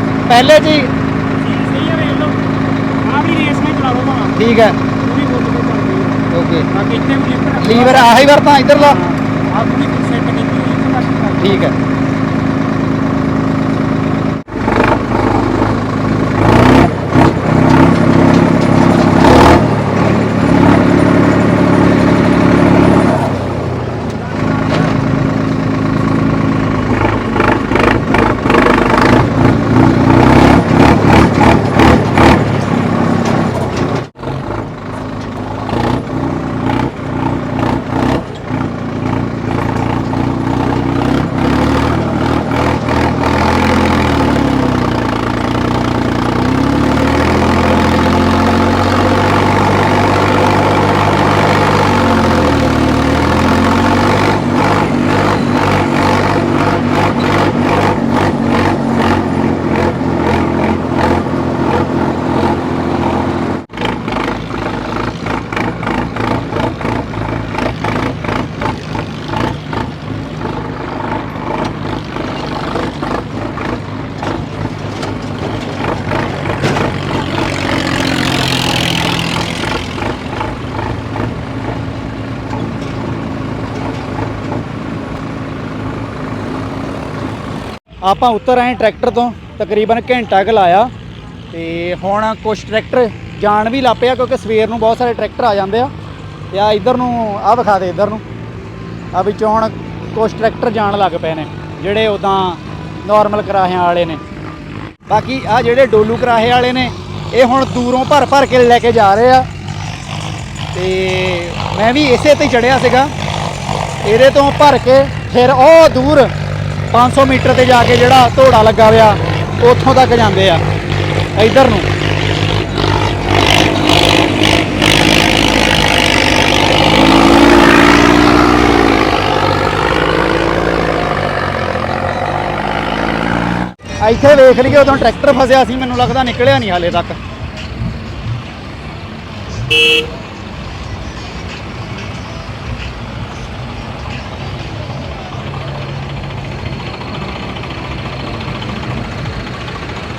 [SPEAKER 1] ਓਕੇ।
[SPEAKER 4] ਬਾਕੀ ਇੱਥੇ ਵੀ ਲਿਫਟ
[SPEAKER 1] ਲੀਵਰ ਆਹੀ ਵਰਤਾਂ ਇਧਰਲਾ ਠੀਕ ਹੈ। ਆਪਾਂ ਉਤਰ ਆਏ ਟਰੈਕਟਰ ਤੋਂ, ਤਕਰੀਬਨ ਘੰਟਾ ਕੁ ਲਾਇਆ। ਤੇ ਹੁਣ ਕੁਝ ਟਰੈਕਟਰ ਜਾਣ ਵੀ ਲੱਪਿਆ ਕਿਉਂਕਿ ਸਵੇਰ ਨੂੰ ਬਹੁਤ ਸਾਰੇ ਟਰੈਕਟਰ ਆ ਜਾਂਦੇ ਆ। ਤੇ ਆ ਇਧਰ ਨੂੰ ਆ ਵਿਖਾ ਦੇ ਇਧਰ ਨੂੰ। ਆ ਵਿੱਚੋਂ ਹੁਣ ਕੁਝ ਟਰੈਕਟਰ ਜਾਣ ਲੱਗ ਪਏ ਨੇ, ਜਿਹੜੇ ਉਦਾਂ ਨਾਰਮਲ ਕਰਾਹਿਆਂ ਵਾਲੇ ਨੇ। ਬਾਕੀ ਆ ਜਿਹੜੇ ਡੋਲੂ ਕਰਾਹੇ ਵਾਲੇ ਨੇ, ਇਹ ਹੁਣ ਦੂਰੋਂ ਭਰ ਭਰ ਕੇ ਲੈ ਕੇ ਜਾ ਰਹੇ ਆ। ਤੇ ਮੈਂ ਵੀ ਇਸੇ ਤੇ ਹੀ ਚੜਿਆ ਸੀਗਾ। ਇਹਦੇ ਤੋਂ ਭਰ ਕੇ ਫਿਰ ਉਹ ਦੂਰ 500 ਮੀਟਰ ਤੇ ਜਾ ਕੇ ਜਿਹੜਾ ਧੋੜਾ ਲੱਗਾ ਹੋਇਆ, ਉੱਥੋਂ ਤੱਕ ਜਾਂਦੇ ਆ, ਇੱਧਰ ਨੂੰ। ਇੱਥੇ ਵੇਖ ਲਈਏ, ਉਦੋਂ ਟਰੈਕਟਰ ਫਸਿਆ ਸੀ, ਮੈਨੂੰ ਲੱਗਦਾ ਨਿਕਲਿਆ ਨਹੀਂ ਹਾਲੇ ਤੱਕ।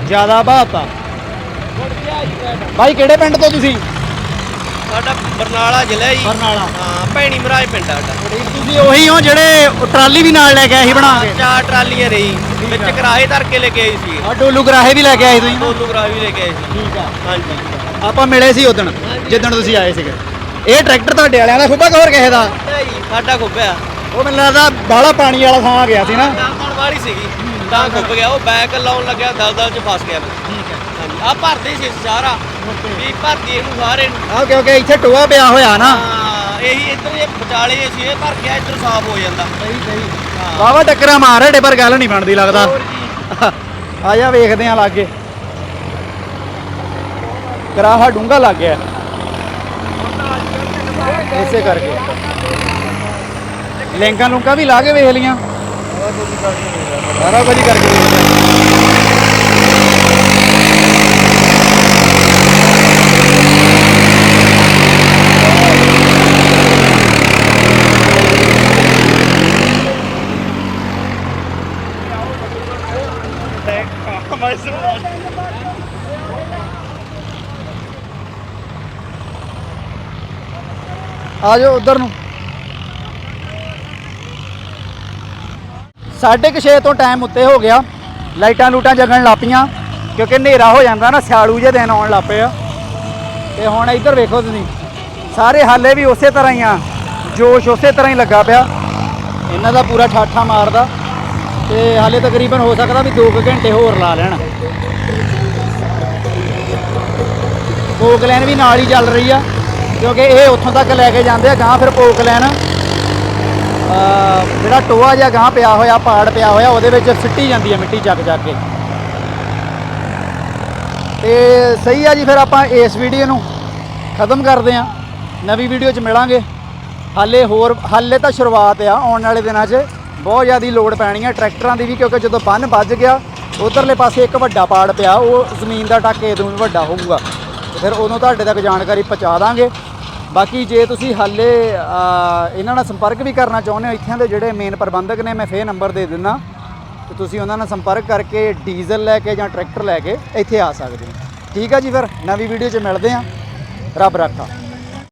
[SPEAKER 1] ਜ਼ਿਆਦਾ ਬਾਤਾ ਭਾਈ ਕਿਹੜੇ ਪਿੰਡ ਤੋਂ ਤੁਸੀਂ?
[SPEAKER 7] ਸਾਡਾ ਬਰਨਾਲਾ ਜ਼ਿਲ੍ਹਾ ਜੀ।
[SPEAKER 1] ਬਰਨਾਲਾ।
[SPEAKER 7] ਹਾਂ ਭੈਣੀ ਮਹਾਰਾਜ ਪਿੰਡ ਆ ਸਾਡਾ।
[SPEAKER 1] ਤੁਸੀਂ ਉਹੀ ਹੋ ਜਿਹੜੇ ਉਹ ਟਰਾਲੀ ਵੀ ਨਾਲ ਲੈ ਕੇ ਆਏ ਸੀ ਬਣਾ ਕੇ?
[SPEAKER 7] ਚਾਰ ਟਰਾਲੀਆਂ ਰਹੀ। ਵਿੱਚ ਕਿਰਾਏ ਧਰ ਕੇ ਲੈ ਕੇ ਆਈ ਸੀ।
[SPEAKER 1] ਆ ਡੋਲੂ ਗਰਾਹੇ ਵੀ ਲੈ ਕੇ ਆਏ ਤੁਸੀਂ?
[SPEAKER 7] ਦੋਨੋਂ ਕਰਾ ਵੀ ਲੈ ਕੇ ਆਏ ਸੀ।
[SPEAKER 1] ਠੀਕ ਆ।
[SPEAKER 7] ਹਾਂਜੀ।
[SPEAKER 1] ਆਪਾਂ ਮਿਲੇ ਸੀ ਉਦੋਂ ਜਿੱਦਣ ਤੁਸੀਂ ਆਏ ਸੀਗੇ। ਇਹ ਟਰੈਕਟਰ ਤੁਹਾਡੇ ਵਾਲਿਆਂ ਦਾ ਖੁੱਬਾ ਕਵਰ ਕਿਸੇ ਦਾ?
[SPEAKER 7] ਸਾਡਾ ਖੁੱਬਿਆ
[SPEAKER 1] ਉਹ ਮੈਨੂੰ ਲੱਗਦਾ ਬਾਹਲਾ ਪਾਣੀ ਵਾਲਾ ਥਾਂ ਆ ਗਿਆ ਸੀ ਨਾ।
[SPEAKER 7] ਵਾਲੀ ਸੀਗੀ। ਤਾਂ ਖੁੱਬ ਗਿਆ ਉਹ ਬੈਕ ਲਾਉਣ ਲੱਗਿਆ ਦਲਦਲ ਚ ਫਸ ਗਿਆ
[SPEAKER 1] ਠੀਕ ਹੈ।
[SPEAKER 7] ਹਾਂਜੀ ਆ ਭਰਦੇ ਸੀ ਸਾਰਾ। ਵੀ ਭਰਤੀ ਇਹਨੂੰ ਸਾਰੇ ਨੂੰ।
[SPEAKER 1] ਆ ਕਿਉਂਕਿ ਇੱਥੇ ਟੋਆ ਪਿਆ ਹੋਇਆ ਨਾ।
[SPEAKER 7] ਹਾਂ ਇਹੀ ਇੱਧਰ ਇਹ ਵਿਚਾਲੇ ਅਸੀਂ ਇਹ ਭਰ ਕੇ ਇੱਧਰ ਸਾਫ਼ ਹੋ ਜਾਂਦਾ।
[SPEAKER 1] ਸਹੀ ਸਹੀ। ਵਾਵਾ ਟੱਕਰਾਂ ਮਾਰ ਹਟੇ ਪਰ ਗੱਲ ਨਹੀਂ ਬਣਦੀ ਲੱਗਦਾ।
[SPEAKER 7] ਹੋਰ
[SPEAKER 1] ਆ ਜਾ ਵੇਖਦੇ ਆ ਲਾਗੇ। ਕਰਾਹਾ ਡੂੰਗਾ ਲੱਗ ਗਿਆ। ਇਸੇ ਕਰਕੇ। ਲਿੰਕਾਂ ਲੁੰਕਾਂ ਵੀ ਲਾ ਕੇ ਵੇਖ ਲੀਆਂ ਸਾਰਾ ਕੁਝ ਹੀ ਕਰਕੇ ਵੇਖ ਲਿਆ ਆ ਜਾਓ ਉਧਰ ਨੂੰ। ਸਾਢੇ ਕੁ ਛੇ ਤੋਂ ਟਾਈਮ ਉੱਤੇ ਹੋ ਗਿਆ। ਲਾਈਟਾਂ ਲੂਟਾਂ ਜਗਣ ਲੱਪੀਆਂ ਕਿਉਂਕਿ ਹਨੇਰਾ ਹੋ ਜਾਂਦਾ ਨਾ, ਸਿਆਲੂ ਜਿਹੇ ਦਿਨ ਆਉਣ ਲੱਪੇ ਆ। ਤੇ ਹੁਣ ਇੱਧਰ ਵੇਖੋ ਤੁਸੀਂ, ਸਾਰੇ ਹਾਲੇ ਵੀ ਉਸੇ ਤਰ੍ਹਾਂ ਹੀ ਆ, ਜੋਸ਼ ਉਸੇ ਤਰ੍ਹਾਂ ਹੀ ਲੱਗਾ ਪਿਆ। ਇਹਨਾਂ ਦਾ ਪੂਰਾ ਠਾਠਾ ਮਾਰਦਾ, ਤੇ ਹਾਲੇ ਤਕਰੀਬਨ ਹੋ ਸਕਦਾ ਵੀ 2 ਘੰਟੇ ਹੋਰ ਲਾ ਲੈਣ। ਪੋਕਲੈਨ ਵੀ ਨਾਲ ਹੀ ਚੱਲ ਰਹੀ ਆ, ਕਿਉਂਕਿ ਇਹ ਉੱਥੋਂ ਤੱਕ ਲੈ ਕੇ ਜਾਂਦੇ ਆ ਗਾਂ ਫਿਰ ਪੋਕਲੈਨ ਜਿਹੜਾ ਟੋਆ ਜਿਹਾ ਗਾਂ ਪਿਆ ਹੋਇਆ ਪਾੜ ਪਿਆ ਹੋਇਆ, ਉਹਦੇ ਵਿੱਚ ਸਿੱਟੀ ਜਾਂਦੀ ਹੈ ਮਿੱਟੀ ਚੱਕ ਚੱਕ ਕੇ। ਤੇ ਸਹੀ ਆ ਜੀ ਫਿਰ ਆਪਾਂ ਇਸ ਵੀਡੀਓ ਨੂੰ ਖਤਮ ਕਰਦੇ ਹਾਂ। ਨਵੀਂ ਵੀਡੀਓ 'ਚ ਮਿਲਾਂਗੇ। ਹਾਲੇ ਹੋਰ, ਹਾਲੇ ਤਾਂ ਸ਼ੁਰੂਆਤ ਆ, ਆਉਣ ਵਾਲੇ ਦਿਨਾਂ 'ਚ ਬਹੁਤ ਜ਼ਿਆਦਾ ਲੋਡ ਪੈਣੀ ਹੈ ਟਰੈਕਟਰਾਂ ਦੀ ਵੀ, ਕਿਉਂਕਿ ਜਦੋਂ ਬੰਨ ਵੱਜ ਗਿਆ, ਉਧਰਲੇ ਪਾਸੇ ਇੱਕ ਵੱਡਾ ਪਾੜ ਪਿਆ, ਉਹ ਜ਼ਮੀਨ ਦਾ ਟੱਕ ਇਦੋਂ ਵੀ ਵੱਡਾ ਹੋਊਗਾ। ਫਿਰ ਉਦੋਂ ਤੁਹਾਡੇ ਤੱਕ ਜਾਣਕਾਰੀ ਪਹੁੰਚਾ ਦਾਂਗੇ। ਬਾਕੀ ਜੇ ਤੁਸੀਂ ਹਾਲੇ ਇਹਨਾਂ ਨਾਲ ਸੰਪਰਕ ਵੀ ਕਰਨਾ ਚਾਹੁੰਦੇ ਹੋ, ਇੱਥਿਆਂ ਦੇ ਜਿਹੜੇ ਮੇਨ ਪ੍ਰਬੰਧਕ ਨੇ, ਮੈਂ ਫੇਰ ਨੰਬਰ ਦੇ ਦਿੰਦਾ। ਤੇ ਤੁਸੀਂ ਉਹਨਾਂ ਨਾਲ ਸੰਪਰਕ ਕਰਕੇ ਡੀਜ਼ਲ ਲੈ ਕੇ ਜਾਂ ਟਰੈਕਟਰ ਲੈ ਕੇ ਇੱਥੇ ਆ ਸਕਦੇ ਹੋ। ਠੀਕ ਆ ਜੀ ਫਿਰ, ਨਵੀਂ ਵੀਡੀਓ 'ਚ ਮਿਲਦੇ ਹਾਂ। ਰੱਬ ਰੱਖਾ।